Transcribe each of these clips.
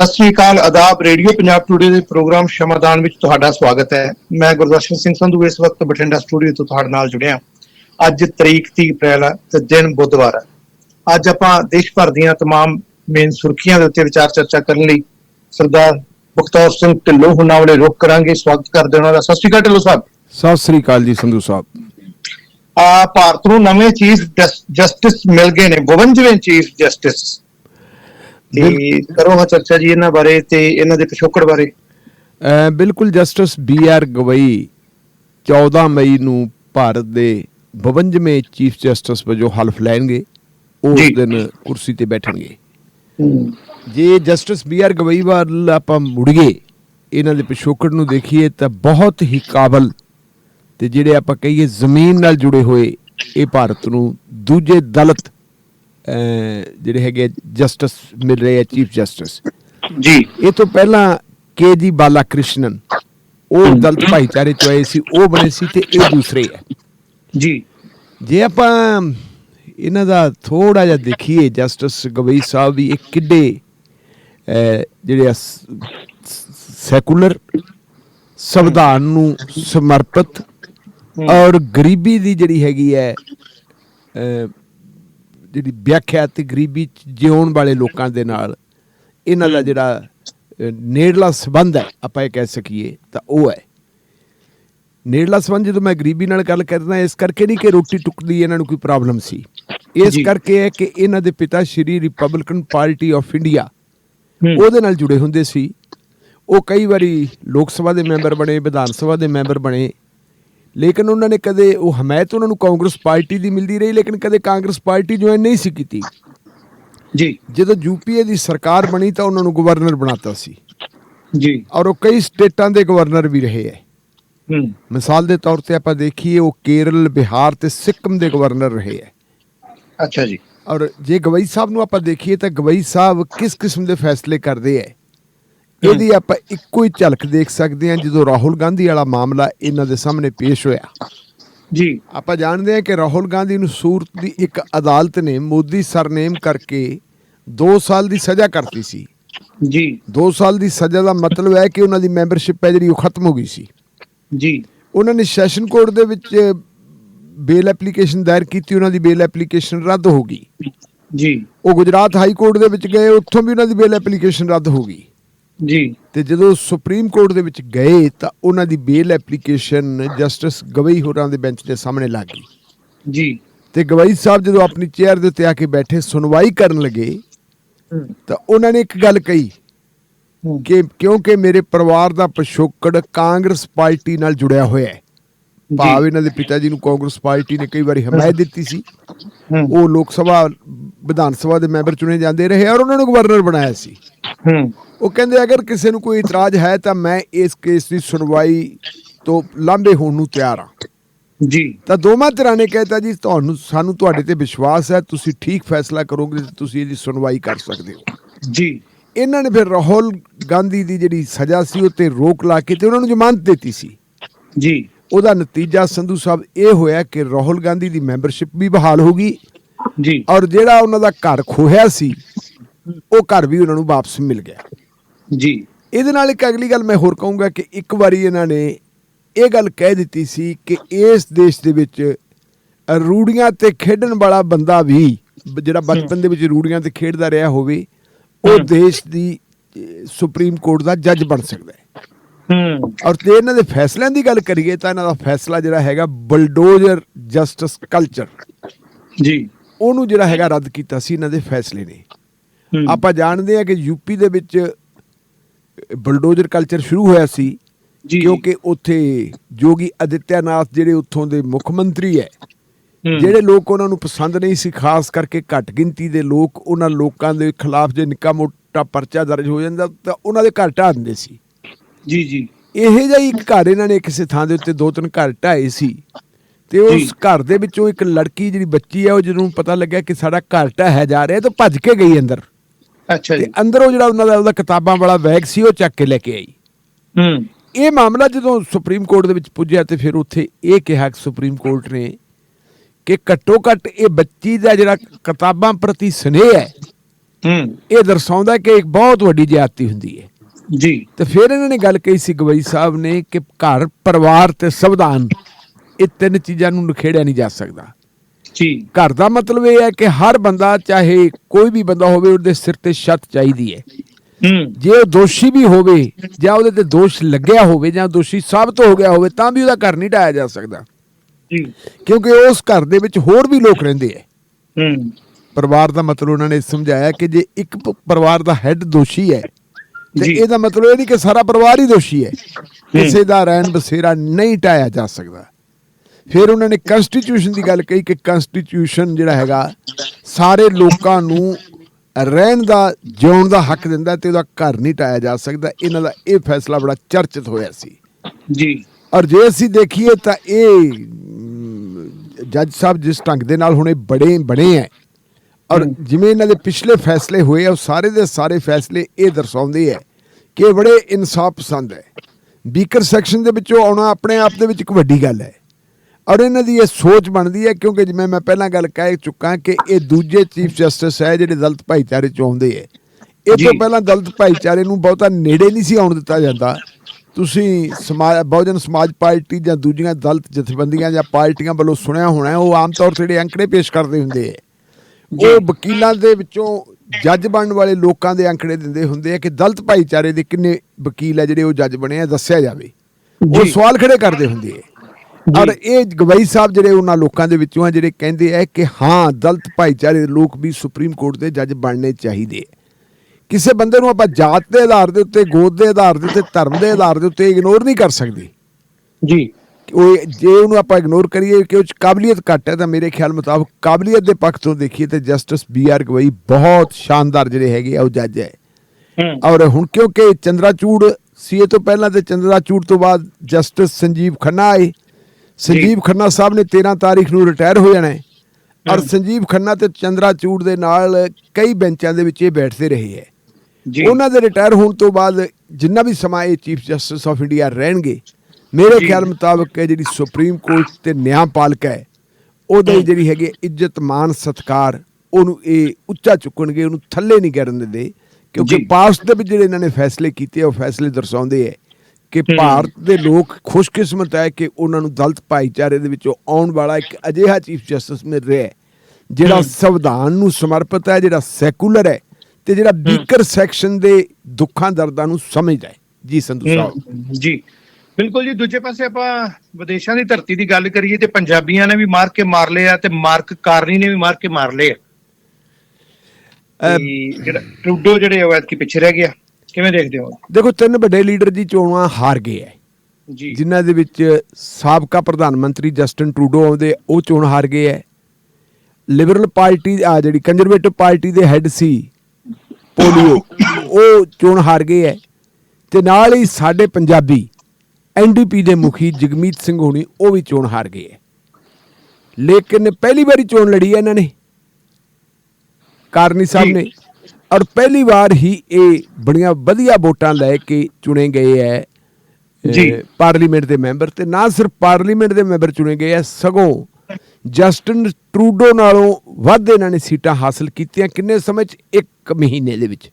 ਸਤਿ ਸ੍ਰੀ ਅਕਾਲ ਆਦਾਬ radio Punjab today ਦੇ programme Shamadan ਵਿੱਚ ਤੁਹਾਡਾ ਸਵਾਗਤ ਹੈ ਮੈਂ ਗੁਰਦਰਸ਼ਨ ਸਿੰਘ ਸੰਧੂ ਇਸ ਵਕਤ ਬਠਿੰਡਾ ਸਟੂਡੀਓ ਤੋਂ ਤੁਹਾਡੇ ਨਾਲ ਜੁੜਿਆ ਅੱਜ ਤਰੀਕ 30 ਅਪ੍ਰੈਲ ਹੈ ਤੇ ਦਿਨ ਬੁੱਧਵਾਰ ਹੈ ਅੱਜ ਆਪਾਂ ਦੇਸ਼ ਭਰ ਦੀਆਂ तमाम ਮੇਨ ਸੁਰਖੀਆਂ ਦੇ ਉੱਤੇ ਵਿਚਾਰ ਚਰਚਾ ਕਰਨ ਲਈ ਸਰਦਾਰ ਬਖਤੌਰ ਸਿੰਘ ਢਿੱਲੋਂ ਹੁਣਾਂ ਵਾਲੇ ਰੁਖ ਕਰਾਂਗੇ ਸਵਾਗਤ ਕਰਦੇ ਉਹਨਾਂ ਦਾ ਸਤਿ ਸ੍ਰੀ ਅਕਾਲ ਢਿੱਲੋਂ ਸਾਹਿਬ ਸਤਿ ਸ੍ਰੀ ਅਕਾਲ ਜੀ ਸੰਧੂ ਸਾਹਿਬ ਆ ਭਾਰਤ ਨੂੰ ਨਵੇਂ ਚੀਫ ਜਸਟਿਸ ਮਿਲ ਗਏ ਨੇ 52ਵੇਂ ਚੀਫ ਜਸਟਿਸ। ਤੇ ਕਰੋ ਹਾਂ ਚਰਚਾ ਜੀ ਇਹਨਾਂ ਬਾਰੇ ਤੇ ਇਹਨਾਂ ਦੇ ਪਿਛੋਕੜ ਬਾਰੇ। ਬਿਲਕੁਲ ਜਸਟਿਸ ਬੀ ਆਰ ਗਵਈ 14 ਮਈ ਨੂੰ ਭਾਰਤ ਦੇ 52ਵੇਂ ਚੀਫ ਜਸਟਿਸ ਵਜੋਂ ਹਲਫ ਲੈਣਗੇ ਉਸ। ਦਿਨ ਕੁਰਸੀ ਤੇ ਬੈਠਣਗੇ। ਜੇ ਜਸਟਿਸ ਬੀ ਆਰ ਗਵਈ ਵੱਲ ਆਪਾਂ ਮੁੜੀਏ ਇਹਨਾਂ ਦੇ ਪਿਛੋਕੜ ਨੂੰ ਦੇਖੀਏ ਤਾਂ ਬਹੁਤ ਹੀ ਕਾਬਲ ਤੇ ਜਿਹੜੇ ਆਪਾਂ ਕਹੀਏ ਜ਼ਮੀਨ ਨਾਲ ਜੁੜੇ ਹੋਏ ਇਹ ਭਾਰਤ ਨੂੰ ਦੂਜੇ ਦਲਿਤ ਜਿਹੜੇ ਹੈਗੇ ਜਸਟਿਸ ਮਿਲ ਰਹੇ ਆ ਚੀਫ ਜਸਟਿਸ। ਜੀ। ਇਹ ਤੋਂ ਪਹਿਲਾਂ ਕੇ ਜੀ ਬਾਲਾ ਕ੍ਰਿਸ਼ਨਨ ਉਹ ਦਲਿਤ ਭਾਈਚਾਰੇ ਤੋਂ ਆਏ ਸੀ ਉਹ ਬਣੇ ਸੀ ਤੇ ਇਹ ਦੂਸਰੇ ਹੈ ਜੀ। ਜੇ ਆਪਾਂ ਇਹਨਾਂ ਦਾ ਥੋੜਾ ਜਿਹਾ ਦੇਖੀਏ ਜਸਟਿਸ ਗਵਈ ਸਾਹਿਬ ਵੀ ਇੱਕ ਕਿੱਡੇ ਜਿਹੜੇ ਆ ਸੈਕੂਲਰ ਸੰਵਿਧਾਨ ਨੂੰ ਸਮਰਪਿਤ ਔਰ ਗਰੀਬੀ ਦੀ ਜਿਹੜੀ ਹੈਗੀ ਹੈ ਜਿਹੜੀ ਵਿਆਖਿਆ ਤੇ ਗਰੀਬੀ ਚ ਜਿਉਣ ਵਾਲੇ ਲੋਕਾਂ ਦੇ ਨਾਲ ਇਹਨਾਂ ਦਾ ਜਿਹੜਾ ਨੇੜਲਾ ਸੰਬੰਧ ਹੈ ਆਪਾਂ ਇਹ ਕਹਿ ਸਕੀਏ ਤਾਂ ਉਹ ਹੈ। ਨੇੜਲਾ ਸੰਬੰਧ ਜਦੋਂ ਮੈਂ ਗਰੀਬੀ ਨਾਲ ਗੱਲ ਕਰਦਾ ਇਸ ਕਰਕੇ ਨਹੀਂ ਕਿ ਰੋਟੀ ਟੁੱਕਦੀ ਇਹਨਾਂ ਨੂੰ ਕੋਈ ਪ੍ਰੋਬਲਮ ਸੀ। ਇਸ। ਕਰਕੇ ਹੈ ਕਿ ਇਹਨਾਂ ਦੇ ਪਿਤਾ Shri Republican party of India. ਉਹਦੇ ਨਾਲ ਜੁੜੇ ਹੁੰਦੇ ਸੀ। ਉਹ ਕਈ ਵਾਰੀ ਲੋਕ ਸਭਾ ਦੇ ਮੈਂਬਰ ਬਣੇ ਵਿਧਾਨ ਸਭਾ ਦੇ ਮੈਂਬਰ ਬਣੇ ਲੇਕਿਨ ਉਹਨਾਂ ਨੇ ਕਦੇ ਉਹ ਹਮਾਇਤ ਉਹਨਾਂ ਨੂੰ ਕਾਂਗਰਸ ਪਾਰਟੀ ਦੀ ਮਿਲਦੀ ਰਹੀ ਲੇਕਿਨ ਕਦੇ ਕਾਂਗਰਸ ਪਾਰਟੀ ਜੁਆਇਨ ਨਹੀਂ ਸੀ ਕੀਤੀ। ਜੀ। ਜਦੋਂ ਯੂਪੀਏ ਦੀ ਸਰਕਾਰ ਬਣੀ ਤਾਂ ਉਹਨਾਂ ਨੂੰ ਗਵਰਨਰ ਬਣਾਤਾ ਸੀ। ਜੀ। ਔਰ ਉਹ ਕਈ ਸਟੇਟਾਂ ਦੇ ਗਵਰਨਰ ਵੀ ਰਹੇ ਹੈ। ਹੂੰ। ਮਿਸਾਲ ਦੇ ਤੌਰ ਤੇ ਆਪਾਂ ਦੇਖੀਏ ਉਹ ਕੇਰਲ ਬਿਹਾਰ ਤੇ ਸਿੱਕਮ ਦੇ ਗਵਰਨਰ ਰਹੇ ਹੈ। ਅੱਛਾ ਜੀ। ਔਰ ਜੇ ਗਵਈ ਸਾਹਿਬ ਨੂੰ ਆਪਾਂ ਦੇਖੀਏ ਤਾਂ ਗਵਈ ਸਾਹਿਬ ਕਿਸ ਕਿਸਮ ਦੇ ਫੈਸਲੇ ਕਰਦੇ ਹੈ? ਇਹਦੀ ਆਪਾਂ ਇੱਕੋ ਹੀ ਝਲਕ ਦੇਖ ਸਕਦੇ ਹਾਂ ਜਦੋਂ ਰਾਹੁਲ ਗਾਂਧੀ ਵਾਲਾ ਮਾਮਲਾ ਇਹਨਾਂ ਦੇ ਸਾਹਮਣੇ ਪੇਸ਼ ਹੋਇਆ। ਜੀ। ਆਪਾਂ ਜਾਣਦੇ ਹਾਂ ਕਿ ਰਾਹੁਲ ਗਾਂਧੀ ਨੂੰ ਸੂਰਤ ਦੀ ਇੱਕ ਅਦਾਲਤ ਨੇ ਮੋਦੀ ਸਰਨੇਮ ਕਰਕੇ 2 ਸਾਲ ਦੀ ਸਜ਼ਾ ਕਰਤੀ ਸੀ। ਜੀ। 2 ਸਾਲ ਦੀ ਸਜ਼ਾ ਦਾ ਮਤਲਬ ਹੈ ਕਿ ਉਹਨਾਂ ਦੀ ਮੈਂਬਰਸ਼ਿਪ ਹੈ ਜਿਹੜੀ ਉਹ ਖਤਮ ਹੋ ਗਈ ਸੀ। ਜੀ। ਉਹਨਾਂ ਨੇ ਸੈਸ਼ਨ ਕੋਰਟ ਦੇ ਵਿੱਚ ਬੇਲ ਐਪਲੀਕੇਸ਼ਨ ਦਾਇਰ ਕੀਤੀ ਉਹਨਾਂ ਦੀ ਬੇਲ ਐਪਲੀਕੇਸ਼ਨ ਰੱਦ ਹੋ ਗਈ। ਜੀ। ਉਹ ਗੁਜਰਾਤ ਹਾਈ ਕੋਰਟ ਦੇ ਵਿੱਚ ਗਏ ਉੱਥੋਂ ਵੀ ਉਹਨਾਂ ਦੀ ਬੇਲ ਐਪਲੀਕੇਸ਼ਨ ਰੱਦ ਹੋ ਗਈ। ਜੀ। ਤੇ ਜਦੋਂ ਸੁਪਰੀਮ ਕੋਰਟ ਦੇ ਵਿੱਚ ਗਏ ਤਾਂ ਉਹਨਾਂ ਦੀ ਬੇਲ ਐਪਲੀਕੇਸ਼ਨ ਜਸਟਿਸ ਗਵਈ ਹੋਰਾਂ ਦੇ ਬੈਂਚ ਦੇ ਸਾਹਮਣੇ ਲੱਗ ਗਈ। ਜੀ। ਤੇ ਗਵਈ ਸਾਹਿਬ ਜਦੋਂ ਆਪਣੀ ਚੇਅਰ ਦੇ ਉੱਤੇ ਆ ਕੇ ਬੈਠੇ ਸੁਣਵਾਈ ਕਰਨ ਲੱਗੇ ਤਾਂ ਉਹਨਾਂ ਨੇ ਇੱਕ ਗੱਲ ਕਹੀ। ਕਿ ਕਿਉਂਕਿ ਮੇਰੇ ਪਰਿਵਾਰ ਦਾ ਪਿਛੋਕੜ ਕਾਂਗਰਸ ਪਾਰਟੀ ਨਾਲ ਜੁੜਿਆ ਹੋਇਆ ਹੈ। ਭਾਵ ਇਹਨਾਂ ਦੇ ਪਿਤਾ ਜੀ ਨੂੰ ਕਾਂਗਰਸ ਪਾਰਟੀ ਨੇ ਕਈ ਵਾਰੀ ਹਮਾਇਤ ਦਿੱਤੀ ਸੀ। ਉਹ ਲੋਕ ਸਭਾ ਵਿਧਾਨ ਸਭਾ ਦੇ ਮੈਂਬਰ ਚੁਣੇ ਜਾਂਦੇ ਰਹੇ ਔਰ ਉਹਨਾਂ ਨੂੰ ਗਵਰਨਰ ਬਣਾਇਆ ਸੀ। ਉਹ ਕਹਿੰਦੇ ਅਗਰ ਕਿਸੇ ਨੂੰ ਕੋਈ ਇਤਰਾਜ਼ ਹੈ ਤਾਂ ਮੈਂ ਇਸ ਕੇਸ ਦੀ ਸੁਣਵਾਈ ਤੋਂ ਲਾਂਭੇ ਹੋਣ ਨੂੰ ਤਿਆਰ ਹਾਂ। ਜੀ। ਤਾਂ ਦੋਵਾਂ ਧਿਰਾਂ ਨੇ ਕਹਿਤਾ ਜੀ ਤੁਹਾਨੂੰ ਸਾਨੂੰ ਤੁਹਾਡੇ ਤੇ ਵਿਸ਼ਵਾਸ ਹੈ ਤੁਸੀਂ ਠੀਕ ਫੈਸਲਾ ਕਰੋਗੇ ਤੇ ਤੁਸੀਂ ਇਹਦੀ ਸੁਣਵਾਈ ਕਰ ਸਕਦੇ ਹੋ। ਜੀ। ਇਹਨਾਂ ਨੇ ਫਿਰ ਰਾਹੁਲ ਗਾਂਧੀ ਦੀ ਜਿਹੜੀ ਸਜ਼ਾ ਸੀ ਉਹ ਤੇ ਰੋਕ ਲਾ ਕੇ ਤੇ ਉਹਨਾਂ ਨੂੰ ਜ਼ਮਾਨਤ ਦਿੱਤੀ ਸੀ। ਜੀ। ਉਹਦਾ ਨਤੀਜਾ ਸੰਧੂ ਸਾਹਿਬ ਇਹ ਹੋਇਆ ਕਿ ਰਾਹੁਲ ਗਾਂਧੀ ਦੀ ਮੈਂਬਰਸ਼ਿਪ ਵੀ ਬਹਾਲ ਹੋ ਗਈ ਜੀ। ਔਰ ਜਿਹੜਾ ਉਹਨਾਂ ਦਾ ਘਰ ਖੋਹਿਆ ਸੀ ਉਹ ਘਰ ਵੀ ਉਹਨਾਂ ਨੂੰ ਵਾਪਸ ਮਿਲ ਗਿਆ। ਜੀ। ਇਹਦੇ ਨਾਲ ਇੱਕ ਅਗਲੀ ਗੱਲ ਮੈਂ ਹੋਰ ਕਹੂੰਗਾ ਕਿ ਇੱਕ ਵਾਰੀ ਇਹਨਾਂ ਨੇ ਇਹ ਗੱਲ ਕਹਿ ਦਿੱਤੀ ਸੀ ਕਿ ਇਸ ਦੇਸ਼ ਦੇ ਵਿੱਚ ਰੂੜੀਆਂ ਤੇ ਖੇਡਣ ਵਾਲਾ ਬੰਦਾ ਵੀ ਜਿਹੜਾ ਬਚਪਨ ਦੇ ਵਿੱਚ ਰੂੜੀਆਂ ਤੇ ਖੇਡਦਾ ਰਿਹਾ ਹੋਵੇ ਉਹ ਦੇਸ਼ ਦੀ ਸੁਪਰੀਮ ਕੋਰਟ ਦਾ ਜੱਜ ਬਣ ਸਕਦਾ ਹੈ। ਹੂੰ। ਔਰ ਤੇ ਇਹਨਾਂ ਦੇ ਫੈਸਲਿਆਂ ਦੀ ਗੱਲ ਕਰੀਏ ਤਾਂ ਇਹਨਾਂ ਦਾ ਫੈਸਲਾ ਜਿਹੜਾ ਹੈਗਾ ਬਲਡੋਜ਼ਰ ਜਸਟਿਸ ਕਲਚਰ। ਜੀ। ਉਹਨੂੰ ਜਿਹੜਾ ਹੈਗਾ ਰੱਦ ਕੀਤਾ ਸੀ ਇਹਨਾਂ ਦੇ ਫੈਸਲੇ ਨੇ। ਆਪਾਂ ਜਾਣਦੇ ਹਾਂ ਕਿ ਯੂਪੀ ਦੇ ਵਿੱਚ ਬਲਡੋਜ਼ਰ ਕਲਚਰ ਸ਼ੁਰੂ ਹੋਇਆ ਸੀ ਕਿਉਂਕਿ ਉੱਥੇ ਜੋਗੀ ਅਦਿੱਤਿਆਨਾਥ ਜਿਹੜੇ ਉੱਥੋਂ ਦੇ ਮੁੱਖ ਮੰਤਰੀ ਹੈ। ਜਿਹੜੇ ਲੋਕ ਉਹਨਾਂ ਨੂੰ ਪਸੰਦ ਨਹੀਂ ਸੀ ਖਾਸ ਕਰਕੇ ਘੱਟ ਗਿਣਤੀ ਦੇ ਲੋਕ ਉਹਨਾਂ ਲੋਕਾਂ ਦੇ ਖਿਲਾਫ ਜੇ ਨਿੱਕਾ ਮੋਟਾ ਪਰਚਾ ਦਰਜ ਹੋ ਜਾਂਦਾ ਤਾਂ ਉਹਨਾਂ ਦੇ ਘਰ ਢਾਹ ਦਿੰਦੇ ਸੀ ਜੀ ਜੀ ਇਹੋ ਜਿਹਾ ਹੀ ਇੱਕ ਘਰ ਇਹਨਾਂ ਨੇ ਕਿਸੇ ਥਾਂ ਦੇ ਉੱਤੇ ਦੋ ਤਿੰਨ ਘਰ ਢਾਏ ਸੀ ਤੇ ਉਸ। ਘਰ ਦੇ ਵਿੱਚੋਂ ਇੱਕ ਲੜਕੀ ਜਿਹੜੀ ਬੱਚੀ ਹੈ ਉਹ ਜਦੋਂ ਪਤਾ ਲੱਗਿਆ ਕਿ ਸਾਡਾ ਘਰ ਢਾਹਿਆ ਜਾ ਰਿਹਾ ਤਾਂ ਭੱਜ ਕੇ ਗਈ ਅੰਦਰ ਅੱਛਾ ਤੇ ਜੀ। ਅੰਦਰ ਉਹ ਜਿਹੜਾ ਉਹਨਾਂ ਦਾ ਉਹਦਾ ਕਿਤਾਬਾਂ ਵਾਲਾ ਬੈਗ ਸੀ ਉਹ ਚੱਕ ਕੇ ਲੈ ਕੇ ਆਈ। ਹੂੰ। ਇਹ ਮਾਮਲਾ ਜਦੋਂ ਸੁਪਰੀਮ ਕੋਰਟ ਦੇ ਵਿੱਚ ਪੁੱਜਿਆ ਤੇ ਫਿਰ ਉੱਥੇ ਇਹ ਕਿਹਾ ਕਿ ਸੁਪਰੀਮ ਕੋਰਟ ਨੇ ਕਿ ਘੱਟੋ ਘੱਟ ਇਹ ਬੱਚੀ ਦਾ ਜਿਹੜਾ ਕਿਤਾਬਾਂ ਪ੍ਰਤੀ ਸਨੇਹ ਹੈ ਹੂੰ। ਇਹ ਦਰਸਾਉਂਦਾ ਕਿ ਇੱਕ ਬਹੁਤ ਵੱਡੀ ਜ਼ਿਆਦਤੀ ਹੁੰਦੀ ਹੈ। ਜੀ। ਤੇ ਫਿਰ ਇਹਨਾਂ ਨੇ ਗੱਲ ਕਹੀ ਸੀ ਗਵਈ ਸਾਹਿਬ ਨੇ ਕਿ ਘਰ ਪਰਿਵਾਰ ਤੇ ਸੰਵਿਧਾਨ ਇਹ ਤਿੰਨ ਚੀਜ਼ਾਂ ਨੂੰ ਨਿਖੇੜਿਆ ਨਹੀਂ ਜਾ ਸਕਦਾ। ਜੀ। ਘਰ ਦਾ ਮਤਲਬ ਇਹ ਹੈ ਕਿ ਹਰ ਬੰਦਾ ਚਾਹੇ ਕੋਈ ਵੀ ਬੰਦਾ ਹੋਵੇ ਉਹਦੇ ਸਿਰ ਤੇ ਛੱਤ ਚਾਹੀਦੀ ਹੈ। ਹੂੰ। ਜੇ ਉਹ ਦੋਸ਼ੀ ਵੀ ਹੋਵੇ ਜਾਂ ਉਹਦੇ ਤੇ ਦੋਸ਼ ਲੱਗਿਆ ਹੋਵੇ ਜਾਂ ਦੋਸ਼ੀ ਸਾਬਤ ਹੋ ਗਿਆ ਹੋਵੇ ਤਾਂ ਵੀ ਉਹਦਾ ਘਰ ਨਹੀਂ ਢਾਇਆ ਜਾ ਸਕਦਾ। ਜੀ। ਕਿਉਂਕਿ ਉਸ ਘਰ ਦੇ ਵਿੱਚ ਹੋਰ ਵੀ ਲੋਕ ਰਹਿੰਦੇ ਹੈ। ਹੂੰ। ਪਰਿਵਾਰ ਦਾ ਮਤਲਬ ਉਹਨਾਂ ਨੇ ਸਮਝਾਇਆ ਕਿ ਜੇ ਇੱਕ ਪਰਿਵਾਰ ਦਾ ਹੈੱਡ ਦੋਸ਼ੀ ਹੈ ਤੇ। ਇਹਦਾ ਮਤਲਬ ਇਹ ਨਹੀਂ ਕਿ ਸਾਰਾ ਪਰਿਵਾਰ ਹੀ ਦੋਸ਼ੀ ਹੈ। ਕਿਸੇ ਦਾ ਰਹਿਣ ਬਸੇਰਾ ਨਹੀਂ ਢਾਇਆ ਜਾ ਸਕਦਾ। ਫਿਰ ਉਹਨਾਂ ਨੇ ਕਨਸਟੀਟਿਊਸ਼ਨ ਦੀ ਗੱਲ ਕਹੀ ਕਿ ਕਨਸਟੀਟਿਊਸ਼ਨ ਜਿਹੜਾ ਹੈਗਾ ਸਾਰੇ ਲੋਕਾਂ ਨੂੰ ਰਹਿਣ ਦਾ ਜਿਉਣ ਦਾ ਹੱਕ ਦਿੰਦਾ ਤੇ ਉਹਦਾ ਘਰ ਨਹੀਂ ਢਾਇਆ ਜਾ ਸਕਦਾ। ਇਹਨਾਂ ਦਾ ਇਹ ਫੈਸਲਾ ਬੜਾ ਚਰਚਿਤ ਹੋਇਆ ਸੀ। ਜੀ। ਔਰ ਜੇ ਅਸੀਂ ਦੇਖੀਏ ਤਾਂ ਇਹ ਜੱਜ ਸਾਹਿਬ ਜਿਸ ਢੰਗ ਦੇ ਨਾਲ ਹੁਣੇ ਬੜੇ ਬਣੇ ਹੈ ਔਰ ਜਿਵੇਂ ਇਹਨਾਂ ਦੇ ਪਿਛਲੇ ਫੈਸਲੇ ਹੋਏ ਆ ਉਹ ਸਾਰੇ ਦੇ ਸਾਰੇ ਫੈਸਲੇ ਇਹ ਦਰਸਾਉਂਦੇ ਹੈ ਕਿ ਬੜੇ ਇਨਸਾਫ ਪਸੰਦ ਹੈ ਬੀਕਰ ਸੈਕਸ਼ਨ ਦੇ ਵਿੱਚੋਂ ਆਉਣਾ ਆਪਣੇ ਆਪ ਦੇ ਵਿੱਚ ਇੱਕ ਵੱਡੀ ਗੱਲ ਹੈ ਔਰ ਇਹਨਾਂ ਦੀ ਇਹ ਸੋਚ ਬਣਦੀ ਹੈ ਕਿਉਂਕਿ ਜਿਵੇਂ ਮੈਂ ਪਹਿਲਾਂ ਗੱਲ ਕਹਿ ਚੁੱਕਾ ਕਿ ਇਹ ਦੂਜੇ ਚੀਫ ਜਸਟਿਸ ਹੈ ਜਿਹੜੇ ਦਲਿਤ ਭਾਈਚਾਰੇ ਚੋਂ ਆਉਂਦੇ ਹੈ। ਇਹ। ਤੋਂ ਪਹਿਲਾਂ ਦਲਿਤ ਭਾਈਚਾਰੇ ਨੂੰ ਬਹੁਤਾ ਨੇੜੇ ਨਹੀਂ ਸੀ ਆਉਣ ਦਿੱਤਾ ਜਾਂਦਾ। ਤੁਸੀਂ ਸਮਾਜ ਬਹੁਜਨ ਸਮਾਜ ਪਾਰਟੀ ਜਾਂ ਦੂਜੀਆਂ ਦਲਿਤ ਜਥੇਬੰਦੀਆਂ ਜਾਂ ਪਾਰਟੀਆਂ ਵੱਲੋਂ ਸੁਣਿਆ ਹੋਣਾ ਉਹ ਆਮ ਤੌਰ ਤੇ ਜਿਹੜੇ ਅੰਕੜੇ ਪੇਸ਼ ਕਰਦੇ ਹੁੰਦੇ ਹੈ। ਉਹ ਵਕੀਲਾਂ ਦੇ ਵਿੱਚੋਂ ਜੱਜ ਬਣਨ ਵਾਲੇ ਲੋਕਾਂ ਦੇ ਅੰਕੜੇ ਦਿੰਦੇ ਹੁੰਦੇ ਆ ਕਿ ਦਲਿਤ ਭਾਈਚਾਰੇ ਦੇ ਕਿੰਨੇ ਵਕੀਲ ਆ ਜਿਹੜੇ ਉਹ ਜੱਜ ਬਣੇ ਆ ਦੱਸਿਆ ਜਾਵੇ। ਉਹ। ਸਵਾਲ ਖੜੇ ਕਰਦੇ ਹੁੰਦੇ ਆ ਔਰ ਇਹ ਗਵਾਈ ਸਾਹਿਬ ਜਿਹੜੇ ਉਹਨਾਂ ਲੋਕਾਂ ਦੇ ਵਿੱਚੋਂ ਆ ਜਿਹੜੇ ਕਹਿੰਦੇ ਆ ਕਿ ਹਾਂ ਦਲਿਤ ਭਾਈਚਾਰੇ ਦੇ ਲੋਕ ਵੀ ਸੁਪਰੀਮ ਕੋਰਟ ਦੇ ਜੱਜ ਬਣਨੇ ਚਾਹੀਦੇ ਕਿਸੇ ਬੰਦੇ ਨੂੰ ਆਪਾਂ ਜਾਤ ਦੇ ਆਧਾਰ ਦੇ ਉੱਤੇ ਗੋਦ ਦੇ ਆਧਾਰ ਦੇ ਉੱਤੇ ਧਰਮ ਦੇ ਆਧਾਰ ਦੇ ਉੱਤੇ ਇਗਨੋਰ ਨਹੀਂ ਕਰ ਸਕਦੇ। ਜੀ। ਉਹ ਜੇ ਉਹਨੂੰ ਆਪਾਂ ਇਗਨੋਰ ਕਰੀਏ ਕਿ ਉਹ 'ਚ ਕਾਬਲੀਅਤ ਘੱਟ ਹੈ ਤਾਂ ਮੇਰੇ ਖਿਆਲ ਮੁਤਾਬਕ ਕਾਬਲੀਅਤ ਦੇ ਪੱਖ ਤੋਂ ਦੇਖੀਏ ਤੇ ਜਸਟਿਸ ਬੀ ਆਰ ਗਵਈ ਬਹੁਤ ਸ਼ਾਨਦਾਰ ਜਿਹੜੇ ਹੈਗੇ ਆ ਉਹ ਜੱਜ ਹੈ। ਹੂੰ। ਔਰ ਹੁਣ ਕਿਉਂਕਿ ਚੰਦਰਾਚੂੜ ਸੀਏ ਤੋਂ ਪਹਿਲਾਂ ਤੇ ਚੰਦਰਾਚੂੜ ਤੋਂ ਬਾਅਦ ਜਸਟਿਸ ਸੰਜੀਵ ਖੰਨਾ ਆਏ। ਸੰਜੀਵ ਖੰਨਾ ਸਾਹਿਬ ਨੇ 13 ਤਾਰੀਖ ਨੂੰ ਰਿਟਾਇਰ ਹੋ ਜਾਣਾ ਹੈ ਔਰ। ਸੰਜੀਵ ਖੰਨਾ ਤੇ ਚੰਦਰਾਚੂੜ ਦੇ ਨਾਲ ਕਈ ਬੈਂਚਾਂ ਦੇ ਵਿੱਚ ਇਹ ਬੈਠਦੇ ਰਹੇ ਹੈ ਜੀ ਉਹਨਾਂ ਦੇ ਰਿਟਾਇਰ ਹੋਣ ਤੋਂ ਬਾਅਦ ਜਿੰਨਾ ਵੀ ਸਮਾਂ ਇਹ ਚੀਫ ਜਸਟਿਸ ਆਫ ਇੰਡੀਆ ਰਹਿਣਗੇ ਮੇਰੇ। ਖਿਆਲ ਮੁਤਾਬਕ ਜਿਹੜੀ ਸੁਪਰੀਮ ਕੋਰਟ ਤੇ ਨਿਆਂਪਾਲਕਾ ਹੈ ਉਹਦਾ ਜਿਹੜੀ ਹੈਗੀ ਇੱਜ਼ਤ ਮਾਨ ਸਤਕਾਰ ਉਹਨੂੰ ਇਹ ਉੱਚਾ ਚੁੱਕਣਗੇ ਉਹਨੂੰ ਥੱਲੇ ਨਹੀਂ ਕਰਨ ਦਿੰਦੇ ਕਿਉਂਕਿ ਜੀ। ਪਾਸਟ ਦੇ ਵਿੱਚ ਜਿਹੜੇ ਇਹਨਾਂ ਨੇ ਫੈਸਲੇ ਕੀਤੇ ਉਹ ਫੈਸਲੇ ਦਰਸਾਉਂਦੇ ਹੈ ਕਿ। ਭਾਰਤ ਦੇ ਲੋਕ ਖੁਸ਼ਕਿਸਮਤ ਹੈ ਕਿ ਉਹਨਾਂ ਨੂੰ ਦਲਿਤ ਭਾਈਚਾਰੇ ਦੇ ਵਿੱਚੋਂ ਆਉਣ ਵਾਲਾ ਇੱਕ ਅਜਿਹਾ ਚੀਫ ਜਸਟਿਸ ਮਿਲ ਰਿਹਾ ਹੈ ਜਿਹੜਾ। ਸੰਵਿਧਾਨ ਨੂੰ ਸਮਰਪਿਤ ਹੈ ਜਿਹੜਾ ਸੈਕੂਲਰ ਹੈ ਤੇ ਜਿਹੜਾ ਬੀਕਰ ਸੈਕਸ਼ਨ ਦੇ ਦੁੱਖਾਂ ਦਰਦਾਂ ਨੂੰ ਸਮਝਦਾ ਹੈ। ਜੀ ਸੰਧੂ ਸਾਹਿਬ। ਜੀ। ਬਿਲਕੁਲ ਜੀ ਦੂਜੇ ਪਾਸੇ ਆਪਾਂ ਵਿਦੇਸ਼ਾਂ ਦੀ ਧਰਤੀ ਦੀ ਗੱਲ ਕਰੀਏ ਤੇ ਪੰਜਾਬੀਆਂ ਨੇ ਵੀ ਮਾਰ ਕੇ ਮਾਰ ਲਏ ਆ ਤੇ ਮਾਰਕ ਕਾਰਨੀ ਨੇ ਵੀ ਮਾਰ ਕੇ ਮਾਰ ਲਏ ਆ ਅਹ, ਤੇ ਜਿਹੜਾ ਟਰੂਡੋ ਜਿਹੜੇ ਉਹ ਐਤਕੀ ਪਿੱਛੇ ਰਹਿ ਗਿਆ। ਕਿਵੇਂ ਦੇਖਦੇ ਹੋ? ਦੇਖੋ ਤਿੰਨ ਵੱਡੇ ਲੀਡਰ ਜੀ ਚੋਣਾਂ ਹਾਰ ਗਏ ਹੈ ਜੀ। ਜਿਨ੍ਹਾਂ ਦੇ ਵਿੱਚ ਸਾਬਕਾ ਪ੍ਰਧਾਨ ਮੰਤਰੀ ਜਸਟਨ ਟਰੂਡੋ ਆਉਂਦੇ ਉਹ ਚੋਣ ਹਾਰ ਗਏ ਹੈ ਲਿਬਰਲ ਪਾਰਟੀ ਆ ਜਿਹੜੀ ਕੰਜ਼ਰਵੇਟਿਵ ਪਾਰਟੀ ਦੇ ਹੈੱਡ ਸੀ ਪੋਲੀਓ ਉਹ ਚੋਣ ਹਾਰ ਗਏ ਹੈ ਤੇ ਨਾਲ ਹੀ ਸਾਡੇ ਪੰਜਾਬੀ ਐਨਡੀਪੀ ਦੇ ਮੁਖੀ ਜਗਮੀਤ ਸਿੰਘ ਹੋਣੀ ਉਹ ਵੀ ਚੋਣ ਹਾਰ ਗਏ ਹੈ ਲੇਕਿਨ ਪਹਿਲੀ ਵਾਰੀ ਚੋਣ ਲੜੀ ਹੈ ਇਹਨਾਂ ਨੇ। ਕਾਰਨੀ ਸਾਹਿਬ। ਨੇ। ਔਰ ਪਹਿਲੀ ਵਾਰ ਹੀ ਇਹ ਬੜੀਆਂ ਵਧੀਆ ਵੋਟਾਂ ਲੈ ਕੇ ਚੁਣੇ ਗਏ ਹੈ ਅਹ, ਜੀ। ਪਾਰਲੀਮੈਂਟ ਦੇ ਮੈਂਬਰ ਤੇ ਨਾ ਸਿਰਫ ਪਾਰਲੀਮੈਂਟ ਦੇ ਮੈਂਬਰ ਚੁਣੇ ਗਏ ਆ ਸਗੋਂ ਜਸਟਨ ਟਰੂਡੋ ਨਾਲੋਂ ਵੱਧ ਇਹਨਾਂ ਨੇ ਸੀਟਾਂ ਹਾਸਲ ਕੀਤੀਆਂ ਕਿੰਨੇ ਸਮੇਂ 'ਚ ਇੱਕ ਮਹੀਨੇ ਦੇ ਵਿੱਚ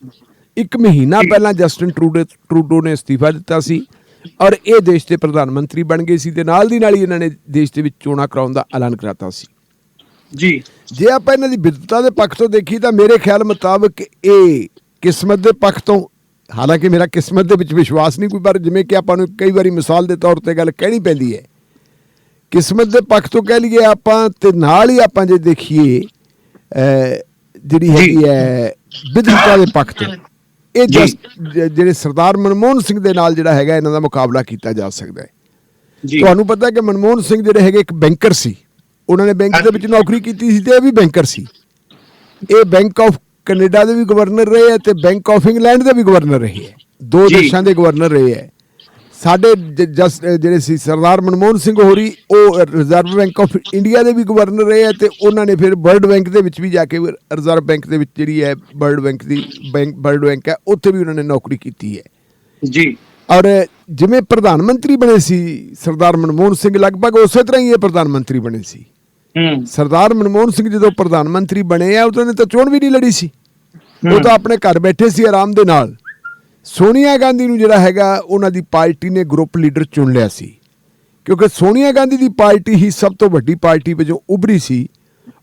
ਇੱਕ ਮਹੀਨਾ। ਪਹਿਲਾਂ ਜਸਟਨ ਟਰੂਡੋ ਟਰੂਡੋ ਨੇ ਅਸਤੀਫਾ ਦਿੱਤਾ ਸੀ ਔਰ ਇਹ ਦੇਸ਼ ਦੇ ਪ੍ਰਧਾਨ ਮੰਤਰੀ ਬਣ ਗਏ ਸੀ ਤੇ ਨਾਲ ਦੀ ਨਾਲ ਹੀ ਇਹਨਾਂ ਨੇ ਦੇਸ਼ ਦੇ ਵਿੱਚ ਚੋਣਾਂ ਕਰਾਉਣ ਦਾ ਐਲਾਨ ਕਰਾਤਾ ਸੀ ਜੀ ਜੇ ਆਪਾਂ ਇਹਨਾਂ ਦੀ ਵਿਦਵਤਾ ਦੇ ਪੱਖ ਤੋਂ ਦੇਖੀ ਤਾਂ ਮੇਰੇ ਖਿਆਲ ਮੁਤਾਬਕ ਇਹ ਕਿਸਮਤ ਦੇ ਪੱਖ ਤੋਂ ਹਾਲਾਂਕਿ ਮੇਰਾ ਕਿਸਮਤ ਦੇ ਵਿੱਚ ਵਿਸ਼ਵਾਸ ਨਹੀਂ ਕੋਈ ਪਰ ਜਿਵੇਂ ਕਿ ਆਪਾਂ ਨੂੰ ਕਈ ਵਾਰੀ ਮਿਸਾਲ ਦੇ ਤੌਰ ਤੇ ਗੱਲ ਕਹਿਣੀ ਪੈਂਦੀ ਹੈ। ਕਿਸਮਤ ਦੇ ਪੱਖ ਤੋਂ ਕਹਿ ਲਈਏ ਆਪਾਂ ਤੇ ਨਾਲ ਹੀ ਆਪਾਂ ਜੇ ਦੇਖੀਏ ਜਿਹੜੀ ਹੈਗੀ ਹੈ ਵਿਦਵਤਾ ਦੇ ਪੱਖ ਤੋਂ ਇਹ ਜਿਹੜੇ ਸਰਦਾਰ ਮਨਮੋਹਨ ਸਿੰਘ ਦੇ ਨਾਲ ਜਿਹੜਾ ਹੈਗਾ ਇਹਨਾਂ ਦਾ ਮੁਕਾਬਲਾ ਕੀਤਾ ਜਾ ਸਕਦਾ ਹੈ। ਜੀ। ਤੁਹਾਨੂੰ ਪਤਾ ਹੈ ਕਿ ਮਨਮੋਹਨ ਸਿੰਘ ਜਿਹੜੇ ਹੈਗੇ ਇੱਕ ਬੈਂਕਰ ਸੀ। ਉਹਨਾਂ ਨੇ ਬੈਂਕ ਦੇ ਵਿੱਚ ਨੌਕਰੀ ਕੀਤੀ ਸੀ ਤੇ ਇਹ ਵੀ ਬੈਂਕਰ ਸੀ। ਇਹ ਬੈਂਕ ਆਫ ਕੈਨੇਡਾ ਦੇ ਵੀ ਗਵਰਨਰ ਰਹੇ ਹੈ ਤੇ ਬੈਂਕ ਆਫ ਇੰਗਲੈਂਡ ਦੇ ਵੀ ਗਵਰਨਰ ਰਹੇ ਹੈ ਦੋ। ਦੇਸ਼ਾਂ ਦੇ ਗਵਰਨਰ ਰਹੇ ਹੈ ਸਾਡੇ ਜਿਹੜੇ ਸੀ ਸਰਦਾਰ ਮਨਮੋਹਨ ਸਿੰਘ ਹੋਰੀ ਉਹ ਰਿਜ਼ਰਵ ਬੈਂਕ ਆਫ ਇੰਡੀਆ ਦੇ ਵੀ ਗਵਰਨਰ ਰਹੇ ਹੈ ਤੇ ਉਹਨਾਂ ਨੇ ਫਿਰ ਵਰਲਡ ਬੈਂਕ ਦੇ ਵਿੱਚ ਵੀ ਜਾ ਕੇ ਰਿਜ਼ਰਵ ਬੈਂਕ ਦੇ ਵਿੱਚ ਜਿਹੜੀ ਹੈ ਵਰਲਡ ਬੈਂਕ ਦੀ ਬੈਂਕ ਵਰਲਡ ਬੈਂਕ ਹੈ ਉੱਥੇ ਵੀ ਉਹਨਾਂ ਨੇ ਨੌਕਰੀ ਕੀਤੀ ਹੈ। ਜੀ। ਔਰ ਜਿਵੇਂ ਪ੍ਰਧਾਨ ਮੰਤਰੀ ਬਣੇ ਸੀ ਸਰਦਾਰ ਮਨਮੋਹਨ ਸਿੰਘ ਲਗਭਗ ਉਸੇ ਤਰ੍ਹਾਂ ਹੀ ਇਹ ਪ੍ਰਧਾਨ ਮੰਤਰੀ ਬਣੇ ਸੀ। ਸਰਦਾਰ ਮਨਮੋਹਨ ਸਿੰਘ ਜਦੋਂ ਪ੍ਰਧਾਨ ਮੰਤਰੀ ਬਣੇ ਆ ਉਦੋਂ ਨੇ ਤਾਂ ਚੋਣ ਵੀ ਨਹੀਂ ਲੜੀ ਸੀ। ਉਹ। ਤਾਂ ਆਪਣੇ ਘਰ ਬੈਠੇ ਸੀ ਆਰਾਮ ਦੇ ਨਾਲ। ਸੋਨੀਆ ਗਾਂਧੀ ਨੂੰ ਜਿਹੜਾ ਹੈਗਾ ਉਹਨਾਂ ਦੀ ਪਾਰਟੀ ਨੇ ਗਰੁੱਪ ਲੀਡਰ ਚੁਣ ਲਿਆ ਸੀ। ਕਿਉਂਕਿ ਸੋਨੀਆ ਗਾਂਧੀ ਦੀ ਪਾਰਟੀ ਹੀ ਸਭ ਤੋਂ ਵੱਡੀ ਪਾਰਟੀ ਵਜੋਂ ਉੱਭਰੀ ਸੀ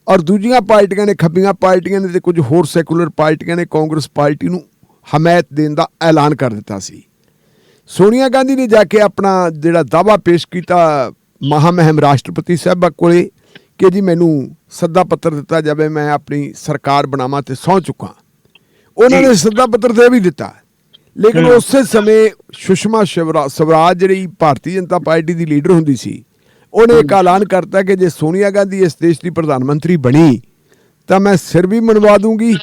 ਔਰ ਦੂਜੀਆਂ ਪਾਰਟੀਆਂ ਨੇ ਖੱਬੀਆਂ ਪਾਰਟੀਆਂ ਨੇ ਤੇ ਕੁਝ ਹੋਰ ਸੈਕੂਲਰ ਪਾਰਟੀਆਂ ਨੇ ਕਾਂਗਰਸ ਪਾਰਟੀ ਨੂੰ ਹਮਾਇਤ ਦੇਣ ਦਾ ਐਲਾਨ ਕਰ ਦਿੱਤਾ ਸੀ। ਸੋਨੀਆ ਗਾਂਧੀ ਨੇ ਜਾ ਕੇ ਆਪਣਾ ਜਿਹੜਾ ਦਾਵਾ ਪੇਸ਼ ਕੀਤਾ ਮਹਾਮਹਿਮ ਰਾਸ਼ਟਰਪਤੀ ਸਾਹਿਬਾ ਕੋਲੇ ਕਿ ਜੀ ਮੈਨੂੰ ਸੱਦਾ ਪੱਤਰ ਦਿੱਤਾ ਜਾਵੇ ਮੈਂ ਆਪਣੀ ਸਰਕਾਰ ਬਣਾਵਾਂ ਤੇ ਸਹੁੰ ਚੁੱਕਾਂ। ਉਹਨਾਂ। ਨੇ ਸੱਦਾ ਪੱਤਰ ਦੇ ਵੀ ਦਿੱਤਾ। ਲੇਕਿਨ। ਉਸੇ ਸਮੇਂ ਸੁਸ਼ਮਾ ਸ਼ਿਵਰਾ- ਸਵਰਾਜ ਜਿਹੜੀ ਭਾਰਤੀ ਜਨਤਾ ਪਾਰਟੀ ਦੀ ਲੀਡਰ ਹੁੰਦੀ ਸੀ ਉਹਨੇ ਇੱਕ ਐਲਾਨ ਕਰਤਾ ਕਿ ਜੇ ਸੋਨੀਆ ਗਾਂਧੀ ਇਸ ਦੇਸ਼ ਦੀ ਪ੍ਰਧਾਨ ਮੰਤਰੀ ਬਣੀ ਤਾਂ ਮੈਂ ਸਿਰ ਵੀ ਮਨਵਾ ਦੂੰਗੀ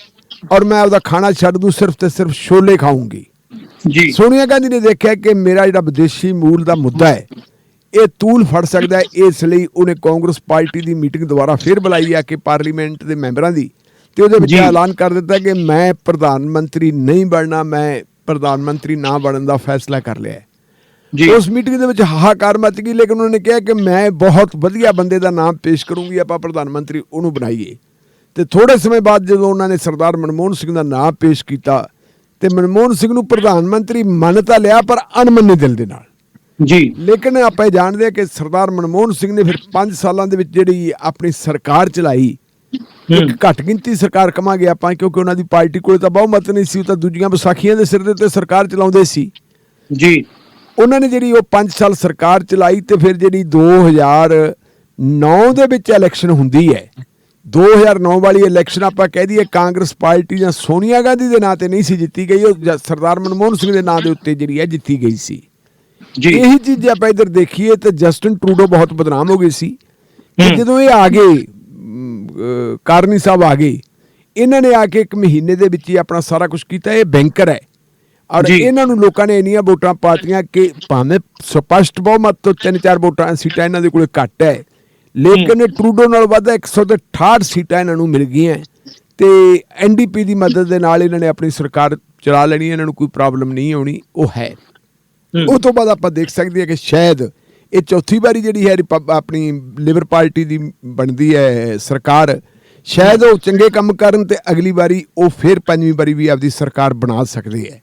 ਔਰ ਮੈਂ ਉਹਦਾ ਖਾਣਾ ਛੱਡ ਦੂੰ ਸਿਰਫ ਤੇ ਸਿਰਫ ਛੋਲੇ ਖਾਊਂਗੀ। ਜੀ। ਸੋਨੀਆ ਗਾਂਧੀ ਨੇ ਦੇਖਿਆ ਕਿ ਮੇਰਾ ਜਿਹੜਾ ਵਿਦੇਸ਼ੀ ਮੂਲ ਦਾ ਮੁੱਦਾ ਹੈ ਇਹ ਤੂਲ ਫੜ ਸਕਦਾ ਹੈ ਇਸ ਲਈ ਉਹਨੇ ਕਾਂਗਰਸ ਪਾਰਟੀ ਦੀ ਮੀਟਿੰਗ ਦੁਬਾਰਾ ਫੇਰ ਬੁਲਾਈ ਆ ਕਿ ਪਾਰਲੀਮੈਂਟ ਦੇ ਮੈਂਬਰਾਂ ਦੀ। ਤੇ ਉਹਦੇ ਵਿੱਚ। ਐਲਾਨ ਕਰ ਦਿੱਤਾ ਕਿ ਮੈਂ ਪ੍ਰਧਾਨ ਮੰਤਰੀ ਨਹੀਂ ਬਣਨਾ ਮੈਂ ਪ੍ਰਧਾਨ ਮੰਤਰੀ ਨਾ ਬਣਨ ਦਾ ਫੈਸਲਾ ਕਰ ਲਿਆ ਹੈ। ਜੀ। ਉਸ ਮੀਟਿੰਗ ਦੇ ਵਿੱਚ ਹਾਹਾਕਾਰ ਮਚ ਗਈ ਲੇਕਿਨ ਉਹਨਾਂ ਨੇ ਕਿਹਾ ਕਿ ਮੈਂ ਬਹੁਤ ਵਧੀਆ ਬੰਦੇ ਦਾ ਨਾਮ ਪੇਸ਼ ਕਰੂੰਗੀ ਆਪਾਂ ਪ੍ਰਧਾਨ ਮੰਤਰੀ ਉਹਨੂੰ ਬਣਾਈਏ। ਤੇ ਥੋੜੇ ਸਮੇਂ ਬਾਅਦ ਜਦੋਂ ਉਹਨਾਂ ਨੇ ਸਰਦਾਰ ਮਨਮੋਹਨ ਸਿੰਘ ਦਾ ਨਾਮ ਪੇਸ਼ ਕੀਤਾ ਤੇ ਮਨਮੋਹਨ ਸਿੰਘ ਨੂੰ ਪ੍ਰਧਾਨ ਮੰਤਰੀ ਮੰਨ ਤਾਂ ਲਿਆ ਪਰ ਅਣਮੰਨੇ ਦਿਲ ਦੇ ਨਾਲ। ਜੀ। ਲੇਕਿਨ ਆਪਾਂ ਇਹ ਜਾਣਦੇ ਹਾਂ ਕਿ ਸਰਦਾਰ ਮਨਮੋਹਨ ਸਿੰਘ ਨੇ ਫਿਰ 5 ਸਾਲਾਂ ਦੇ ਵਿੱਚ ਜਿਹੜੀ ਆਪਣੀ ਸਰਕਾਰ ਚਲਾਈ ਇੱਕ ਘੱਟ ਗਿਣਤੀ ਸਰਕਾਰ ਕਮਾਂਗੇ ਆਪਾਂ ਕਿਉਂਕਿ ਉਹਨਾਂ ਦੀ ਪਾਰਟੀ ਕੋਲ ਤਾਂ ਬਹੁਮਤ ਨਹੀਂ ਸੀ ਉਹ ਤਾਂ ਦੂਜੀਆਂ ਵਿਸਾਖੀਆਂ ਦੇ ਸਿਰ ਦੇ ਉੱਤੇ ਸਰਕਾਰ ਚਲਾਉਂਦੇ ਸੀ। ਜੀ। ਉਹਨਾਂ ਨੇ ਜਿਹੜੀ ਉਹ 5 ਸਾਲ ਸਰਕਾਰ ਚਲਾਈ ਤੇ ਫਿਰ ਜਿਹੜੀ 2009 ਦੇ ਵਿੱਚ ਇਲੈਕਸ਼ਨ ਹੁੰਦੀ ਹੈ। 2009 ਵਾਲੀ ਇਲੈਕਸ਼ਨ ਆਪਾਂ ਕਹਿ ਦਈਏ ਕਾਂਗਰਸ ਪਾਰਟੀ ਜਾਂ ਸੋਨੀਆ ਗਾਂਧੀ ਦੇ ਨਾਂ ਤੇ ਨਹੀਂ ਸੀ ਜਿੱਤੀ ਗਈ ਉਹ ਸਰਦਾਰ ਮਨਮੋਹਨ ਸਿੰਘ ਦੇ ਨਾਂ ਦੇ ਉੱਤੇ ਜਿਹੜੀ ਹੈ ਜਿੱਤੀ ਗਈ ਸੀ। ਜੀ ਇਹੀ ਚੀਜ਼ ਜੇ ਆਪਾਂ ਇੱਧਰ ਦੇਖੀਏ ਤਾਂ ਜਸਟਨ ਟਰੂਡੋ ਬਹੁਤ ਬਦਨਾਮ ਹੋ ਗਏ ਸੀ। ਜਦੋਂ ਇਹ ਆ ਗਏ ਕਾਰਨੀ ਸਾਹਿਬ ਆ ਗਏ ਇਹਨਾਂ ਨੇ ਆ ਕੇ ਇੱਕ ਮਹੀਨੇ ਦੇ ਵਿੱਚ ਹੀ ਆਪਣਾ ਸਾਰਾ ਕੁਝ ਕੀਤਾ ਇਹ ਬੈਂਕਰ ਹੈ ਔਰ। ਇਹਨਾਂ ਨੂੰ ਲੋਕਾਂ ਨੇ ਇੰਨੀਆਂ ਵੋਟਾਂ ਪਾਤੀਆਂ ਕਿ ਭਾਵੇਂ ਸਪਸ਼ਟ ਬਹੁਮਤ ਤੋਂ ਤਿੰਨ ਚਾਰ ਵੋਟਾਂ ਸੀਟਾਂ ਇਹਨਾਂ ਦੇ ਕੋਲੇ ਘੱਟ ਹੈ ਲੇਕਿਨ ਟਰੂਡੋ ਨਾਲ ਵੱਧ 168 ਸੀਟਾਂ ਇਹਨਾਂ ਨੂੰ ਮਿਲ ਗਈਆਂ ਤੇ ਐਨਡੀਪੀ ਦੀ ਮਦਦ ਦੇ ਨਾਲ ਇਹਨਾਂ ਨੇ ਆਪਣੀ ਸਰਕਾਰ ਚਲਾ ਲੈਣੀ ਇਹਨਾਂ ਨੂੰ ਕੋਈ ਪ੍ਰੋਬਲਮ ਨਹੀਂ ਆਉਣੀ ਉਹ ਹੂੰ। ਉਹ ਤੋਂ ਬਾਅਦ ਆਪਾਂ ਦੇਖ ਸਕਦੇ ਹਾਂ ਕਿ ਸ਼ਾਇਦ ਇਹ ਚੌਥੀ ਵਾਰੀ ਜਿਹੜੀ ਹੈ ਆਪਣੀ ਲਿਬਰ ਪਾਰਟੀ ਦੀ ਬਣਦੀ ਹੈ ਸਰਕਾਰ ਸ਼ਾਇਦ ਉਹ ਚੰਗੇ ਕੰਮ ਕਰਨ ਤੇ ਅਗਲੀ ਵਾਰੀ ਉਹ ਫਿਰ ਪੰਜਵੀਂ ਵਾਰੀ ਵੀ ਆਪਦੀ ਸਰਕਾਰ ਬਣਾ ਸਕਦੇ ਹੈ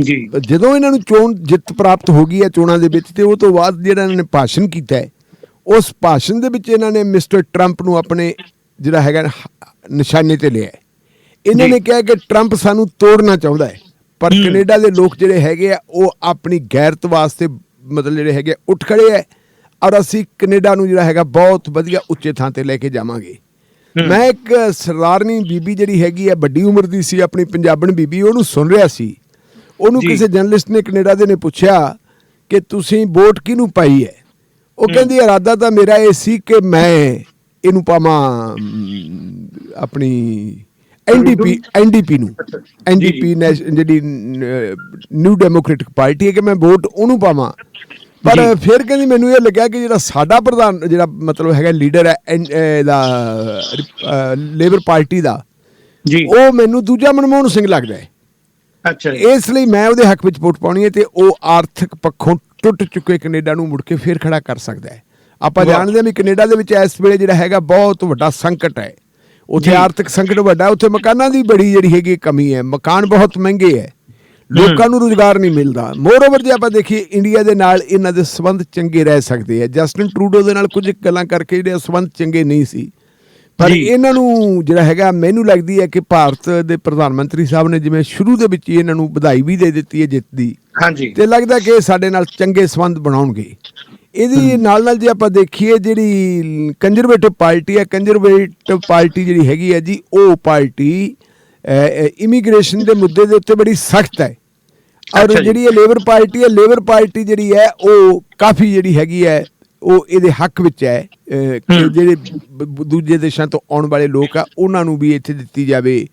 ਜੀ ਜਦੋਂ ਇਹਨਾਂ ਨੂੰ ਚੋਣ ਜਿੱਤ ਪ੍ਰਾਪਤ ਹੋ ਗਈ ਹੈ ਚੋਣਾਂ ਦੇ ਵਿੱਚ ਤੇ ਉਹ ਤੋਂ ਬਾਅਦ ਜਿਹੜਾ ਇਹਨਾਂ ਨੇ ਭਾਸ਼ਣ ਕੀਤਾ ਹੈ ਉਸ ਭਾਸ਼ਣ ਦੇ ਵਿੱਚ ਇਹਨਾਂ ਨੇ ਮਿਸਟਰ ਟਰੰਪ ਨੂੰ ਆਪਣੇ ਜਿਹੜਾ ਹੈਗਾ ਨਿਸ਼ਾਨੇ ਤੇ ਲਿਆ। ਇਹਨਾਂ। ਨੇ ਕਿਹਾ ਕਿ ਟਰੰਪ ਸਾਨੂੰ ਤੋੜਨਾ ਚਾਹੁੰਦਾ ਹੈ ਪਰ। ਕੈਨੇਡਾ ਦੇ ਲੋਕ ਜਿਹੜੇ ਹੈਗੇ ਆ ਉਹ ਆਪਣੀ ਗੈਰਤ ਵਾਸਤੇ ਮਤਲਬ ਜਿਹੜੇ ਹੈਗੇ ਆ, ਉੱਠ ਖੜੇ ਹੈ ਔਰ ਅਸੀਂ ਕੈਨੇਡਾ ਨੂੰ ਜਿਹੜਾ ਹੈਗਾ ਬਹੁਤ ਵਧੀਆ ਉੱਚੇ ਥਾਂ ਤੇ ਲੈ ਕੇ ਜਾਵਾਂਗੇ। ਮੈਂ ਇੱਕ ਸਰਦਾਰਨੀ ਬੀਬੀ ਜਿਹੜੀ ਹੈਗੀ ਹੈ ਵੱਡੀ ਉਮਰ ਦੀ ਸੀ ਆਪਣੀ ਪੰਜਾਬਣ ਬੀਬੀ ਉਹਨੂੰ ਸੁਣ ਰਿਹਾ ਸੀ ਉਹਨੂੰ। ਕਿਸੇ ਜਰਨਲਿਸਟ ਨੇ ਕੈਨੇਡਾ ਦੇ ਨੇ ਪੁੱਛਿਆ ਕਿ ਤੁਸੀਂ ਵੋਟ ਕਿਹਨੂੰ ਪਾਈ ਹੈ ਉਹ ਕਹਿੰਦੀ ਇਰਾਦਾ ਤਾਂ ਮੇਰਾ ਇਹ ਸੀ ਕਿ ਮੈਂ ਇਹਨੂੰ ਪਾਵਾਂ ਆਪਣੀ ਐਨਡੀਪੀ ਐਨਡੀਪੀ ਨੂੰ। ਐਨਡੀਪੀ ਜਿਹੜੀ ਨਿਊ ਡੈਮੋਕ੍ਰੈਟਿਕ ਪਾਰਟੀ ਹੈ ਕਿ ਮੈਂ ਵੋਟ ਉਹਨੂੰ ਪਾਵਾਂ? ਪਰ। ਫਿਰ ਕਹਿੰਦੀ ਮੈਨੂੰ ਇਹ ਲੱਗਿਆ ਕਿ ਜਿਹੜਾ ਸਾਡਾ ਪ੍ਰਧਾਨ ਜਿਹੜਾ ਮਤਲਬ ਹੈਗਾ ਲੀਡਰ ਹੈ ਇਹਦਾ ਲੇਬਰ ਪਾਰਟੀ ਦਾ ਜੀ। ਉਹ ਮੈਨੂੰ ਦੂਜਾ ਮਨਮੋਹਨ ਸਿੰਘ ਲੱਗਦਾ ਹੈ। ਅੱਛਾ ਇਸ ਲਈ ਮੈਂ ਉਹਦੇ ਹੱਕ ਵਿੱਚ ਵੋਟ ਪਾਉਣੀ ਹੈ ਤੇ ਉਹ ਆਰਥਿਕ ਪੱਖੋਂ ਟੁੱਟ ਚੁੱਕੇ ਕੈਨੇਡਾ ਨੂੰ ਮੁੜ ਕੇ ਫੇਰ ਖੜਾ ਕਰ ਸਕਦਾ ਹੈ। ਆਪਾਂ। ਜਾਣਦੇ ਹਾਂ ਵੀ ਕੈਨੇਡਾ ਦੇ ਵਿੱਚ ਇਸ ਵੇਲੇ ਜਿਹੜਾ ਹੈਗਾ ਬਹੁਤ ਵੱਡਾ ਸੰਕਟ ਹੈ। ਉੱਥੇ। ਆਰਥਿਕ ਸੰਕਟ ਵੱਡਾ ਉੱਥੇ ਮਕਾਨਾਂ ਦੀ ਬੜੀ ਜਿਹੜੀ ਹੈਗੀ ਕਮੀ ਹੈ ਮਕਾਨ ਬਹੁਤ ਮਹਿੰਗੇ ਹੈ। ਲੋਕਾਂ ਨੂੰ ਰੋਜ਼ਗਾਰ ਨਹੀਂ ਮਿਲਦਾ। ਮੋਰਓਵਰ ਜੇ ਆਪਾਂ ਦੇਖੀਏ ਇੰਡੀਆ ਦੇ ਨਾਲ ਇਹਨਾਂ ਦੇ ਸਬੰਧ ਚੰਗੇ ਰਹਿ ਸਕਦੇ ਆ ਜਸਟਿਨ ਟਰੂਡੋ ਦੇ ਨਾਲ ਕੁਝ ਗੱਲਾਂ ਕਰਕੇ ਜਿਹੜੇ ਸਬੰਧ ਚੰਗੇ ਨਹੀਂ ਸੀ। ਪਰ। ਇਹਨਾਂ ਨੂੰ ਜਿਹੜਾ ਹੈਗਾ ਮੈਨੂੰ ਲੱਗਦੀ ਹੈ ਕਿ ਭਾਰਤ ਦੇ ਪ੍ਰਧਾਨ ਮੰਤਰੀ ਸਾਹਿਬ ਨੇ ਜਿਵੇਂ ਸ਼ੁਰੂ ਦੇ ਵਿੱਚ ਹੀ ਇਹਨਾਂ ਨੂੰ ਵਧਾਈ ਵੀ ਦੇ ਦਿੱਤੀ ਹੈ ਜਿੱਤ ਦੀ। ਹਾਂਜੀ। ਤੇ ਲੱਗਦਾ ਕਿ ਸਾਡੇ ਨਾਲ ਚੰਗੇ ਸੰਬੰਧ ਬਣਾਉਣਗੇ। ਇਹਦੀ ਨਾਲ ਨਾਲ ਜੇ ਆਪਾਂ ਦੇਖੀਏ ਜਿਹੜੀ ਕੰਜ਼ਰਵੇਟਿਵ ਪਾਰਟੀ ਹੈ ਕੰਜ਼ਰਵੇਟਿਵ ਪਾਰਟੀ ਜਿਹੜੀ ਹੈਗੀ ਹੈ ਜੀ ਉਹ ਪਾਰਟੀ ਇਮੀਗ੍ਰੇਸ਼ਨ ਦੇ ਮੁੱਦੇ ਦੇ ਉੱਤੇ ਬੜੀ ਸਖਤ ਹੈ ਔਰ। ਜਿਹੜੀ ਇਹ ਲੇਬਰ ਪਾਰਟੀ ਹੈ ਲੇਬਰ ਪਾਰਟੀ ਜਿਹੜੀ ਹੈ ਉਹ ਕਾਫੀ ਜਿਹੜੀ ਹੈਗੀ ਹੈ ਉਹ ਇਹਦੇ ਹੱਕ ਵਿੱਚ ਹੈ। ਜਿਹੜੇ ਦੂਜੇ ਦੇਸ਼ਾਂ ਤੋਂ ਆਉਣ ਵਾਲੇ ਲੋਕ ਆ ਉਹਨਾਂ ਨੂੰ ਵੀ ਇੱਥੇ ਦਿੱਤੀ ਜਾਵੇ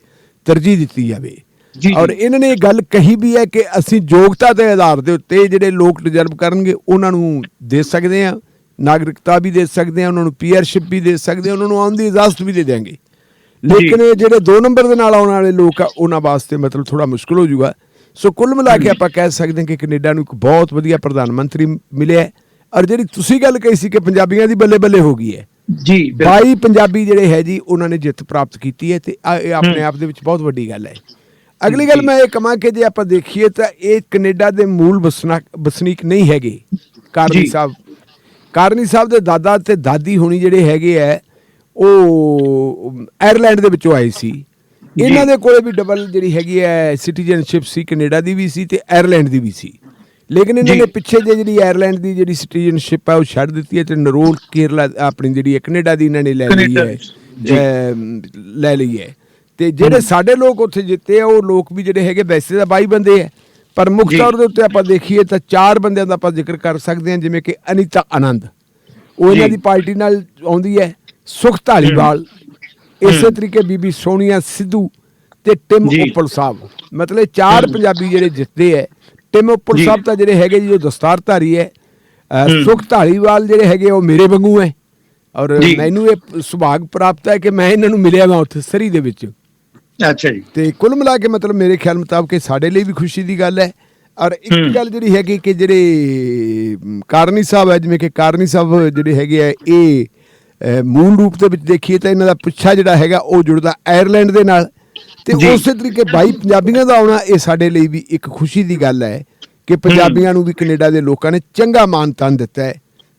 ਤਰਜੀਹ ਦਿੱਤੀ ਜਾਵੇ। ਔਰ ਇਹਨਾਂ ਨੇ ਇਹ ਗੱਲ ਕਹੀ ਵੀ ਹੈ ਕਿ ਅਸੀਂ ਯੋਗਤਾ ਦੇ ਆਧਾਰ ਦੇ ਉੱਤੇ ਜਿਹੜੇ ਲੋਕ ਰਿਜ਼ਰਵ ਕਰਨਗੇ ਉਹਨਾਂ ਨੂੰ ਦੇ ਸਕਦੇ ਆ ਨਾਗਰਿਕਤਾ ਵੀ ਦੇ ਸਕਦੇ ਆ ਉਹਨਾਂ ਨੂੰ ਪੀਆਰਸ਼ਿਪ ਵੀ ਦੇ ਸਕਦੇ ਆ ਉਹਨਾਂ ਨੂੰ ਆਉਣ ਦੀ ਇਜਾਜ਼ਤ ਵੀ ਦੇ ਦੇਾਂਗੇ ਲੇਕਿਨ ਇਹ ਜਿਹੜੇ 2 ਨੰਬਰ ਦੇ ਨਾਲ ਆਉਣ ਵਾਲੇ ਲੋਕ ਆ ਉਹਨਾਂ ਵਾਸਤੇ ਮਤਲਬ ਥੋੜਾ ਮੁਸ਼ਕਲ ਹੋ ਜਾਊਗਾ। ਸੋ ਕੁੱਲ ਮਿਲਾ ਕੇ ਆਪਾਂ ਕਹਿ ਸਕਦੇ ਹਾਂ ਕਿ ਕੈਨੇਡਾ ਨੂੰ ਇੱਕ ਬਹੁਤ ਵਧੀਆ ਪ੍ਰਧਾਨ ਮੰਤਰੀ ਮਿਲਿਆ ਔਰ ਜਿਹੜੀ ਤੁਸੀਂ ਗੱਲ ਕਹੀ ਸੀ ਕਿ ਪੰਜਾਬੀਆਂ ਦੀ ਬੱਲੇ ਬੱਲੇ ਹੋ ਗਈ ਹੈ। ਜੀ ਬਿਲਕੁਲ। 22 ਪੰਜਾਬੀ ਜਿਹੜੇ ਹੈ ਜੀ ਉਹਨਾਂ ਨੇ ਜਿੱਤ ਪ੍ਰਾਪਤ ਕੀਤੀ ਹੈ ਤੇ ਇਹ ਆਪਣੇ ਆਪ ਦੇ ਵਿੱਚ ਬਹੁਤ ਵੱਡੀ ਗੱਲ ਹੈ। ਅਗਲੀ ਗੱਲ। ਮੈਂ ਇਹ ਕਹਾਂ ਕਿ ਜੇ ਆਪਾਂ ਦੇਖੀਏ ਤਾਂ ਇਹ ਕੈਨੇਡਾ ਦੇ ਮੂਲ ਵਸਨਾ ਵਸਨੀਕ ਨਹੀਂ ਹੈਗੇ। ਕਾਰਨੀ। ਸਾਹਿਬ। ਕਾਰਨੀ ਸਾਹਿਬ ਦੇ ਦਾਦਾ ਤੇ ਦਾਦੀ ਹੋਣੀ ਜਿਹੜੇ ਹੈਗੇ ਹੈ ਉਹ ਆਇਰਲੈਂਡ ਦੇ ਵਿੱਚੋਂ ਆਏ ਸੀ। ਇਹਨਾਂ ਦੇ ਕੋਲੇ ਵੀ ਡਬਲ ਜਿਹੜੀ ਹੈਗੀ ਹੈ ਸਿਟੀਜ਼ਨਸ਼ਿਪ ਸੀ ਕੈਨੇਡਾ ਦੀ ਵੀ ਸੀ ਤੇ ਆਇਰਲੈਂਡ ਦੀ ਵੀ ਸੀ। ਲੇਕਿਨ ਇਹਨਾਂ। ਨੇ ਪਿੱਛੇ ਜੇ ਜਿਹੜੀ ਆਇਰਲੈਂਡ ਦੀ ਜਿਹੜੀ ਸਿਟੀਜ਼ਨਸ਼ਿਪ ਹੈ ਉਹ ਛੱਡ ਦਿੱਤੀ ਹੈ ਤੇ ਨਰੋਲ ਕੇਰਲਾ ਆਪਣੀ ਜਿਹੜੀ ਕੈਨੇਡਾ ਦੀ ਇਹਨਾਂ ਨੇ ਲੈ ਲਈ ਹੈ ਲੈ ਲਈ ਹੈ ਤੇ ਜਿਹੜੇ ਸਾਡੇ ਲੋਕ ਉੱਥੇ ਜਿੱਤੇ ਆ ਉਹ ਲੋਕ ਵੀ ਜਿਹੜੇ ਹੈਗੇ ਵੈਸੇ ਤਾਂ 22 ਬੰਦੇ ਆ ਪਰ ਮੁੱਖ। ਤੌਰ ਦੇ ਉੱਤੇ ਆਪਾਂ ਦੇਖੀਏ ਤਾਂ ਚਾਰ ਬੰਦਿਆਂ ਦਾ ਆਪਾਂ ਜ਼ਿਕਰ ਕਰ ਸਕਦੇ ਹਾਂ ਜਿਵੇਂ ਕਿ ਅਨੀਤਾ ਆਨੰਦ ਉਹ ਇਹਨਾਂ। ਦੀ ਪਾਰਟੀ ਨਾਲ ਆਉਂਦੀ ਹੈ ਸੁਖ ਧਾਲੀਵਾਲ ਇਸੇ ਤਰੀਕੇ ਬੀਬੀ ਸੋਨੀਆ ਸਿੱਧੂ ਤੇ ਟਿਮ। ਉੱਪਲ ਸਾਹਿਬ ਮਤਲਬ ਚਾਰ ਪੰਜਾਬੀ ਜਿਹੜੇ ਜਿੱਤਦੇ ਹੈ ਟਿਮ ਉੱਪਲ। ਸਾਹਿਬ ਤਾਂ ਜਿਹੜੇ ਹੈਗੇ ਜੀ ਉਹ ਦਸਤਾਰਧਾਰੀ ਹੂੰ। ਸੁਖ ਧਾਲੀਵਾਲ ਜਿਹੜੇ ਹੈਗੇ ਉਹ ਮੇਰੇ ਵਾਂਗੂ ਹੈ ਔਰ। ਮੈਨੂੰ ਇਹ ਸੁਭਾਗ ਪ੍ਰਾਪਤ ਹੈ ਕਿ ਮੈਂ ਇਹਨਾਂ ਨੂੰ ਮਿਲਿਆ ਮੈਂ ਉੱਥੇ ਸਰੀ ਦੇ ਵਿੱਚ ਅੱਛਾ ਜੀ। ਤੇ ਕੁੱਲ ਮਿਲਾ ਕੇ ਮਤਲਬ ਮੇਰੇ ਖਿਆਲ ਮੁਤਾਬਕ ਸਾਡੇ ਲਈ ਵੀ ਖੁਸ਼ੀ ਦੀ ਗੱਲ ਹੈ। ਔਰ ਇੱਕ। ਗੱਲ ਜਿਹੜੀ ਹੈਗੀ ਕਿ ਜਿਹੜੇ ਕਾਰਨੀ ਸਾਹਿਬ ਹੈ ਜਿਵੇਂ ਕਿ ਕਾਰਨੀ ਸਾਹਿਬ ਜਿਹੜੇ ਹੈਗੇ ਆ ਇਹ ਮੂਲ ਰੂਪ ਦੇ ਵਿੱਚ ਦੇਖੀਏ ਤਾਂ ਇਹਨਾਂ ਦਾ ਪਿੱਛਾ ਜਿਹੜਾ ਹੈਗਾ ਉਹ ਜੁੜਦਾ ਆਇਰਲੈਂਡ ਦੇ ਨਾਲ। ਤੇ। ਉਸੇ ਤਰੀਕੇ ਬਾਈ ਪੰਜਾਬੀਆਂ ਦਾ ਆਉਣਾ ਇਹ ਸਾਡੇ ਲਈ ਵੀ ਇੱਕ ਖੁਸ਼ੀ ਦੀ ਗੱਲ ਹੈ ਕਿ ਪੰਜਾਬੀਆਂ ਨੂੰ ਵੀ ਕੈਨੇਡਾ ਦੇ ਲੋਕਾਂ ਨੇ ਚੰਗਾ ਮਾਨ ਤਾਨ ਦਿੱਤਾ ਹੈ।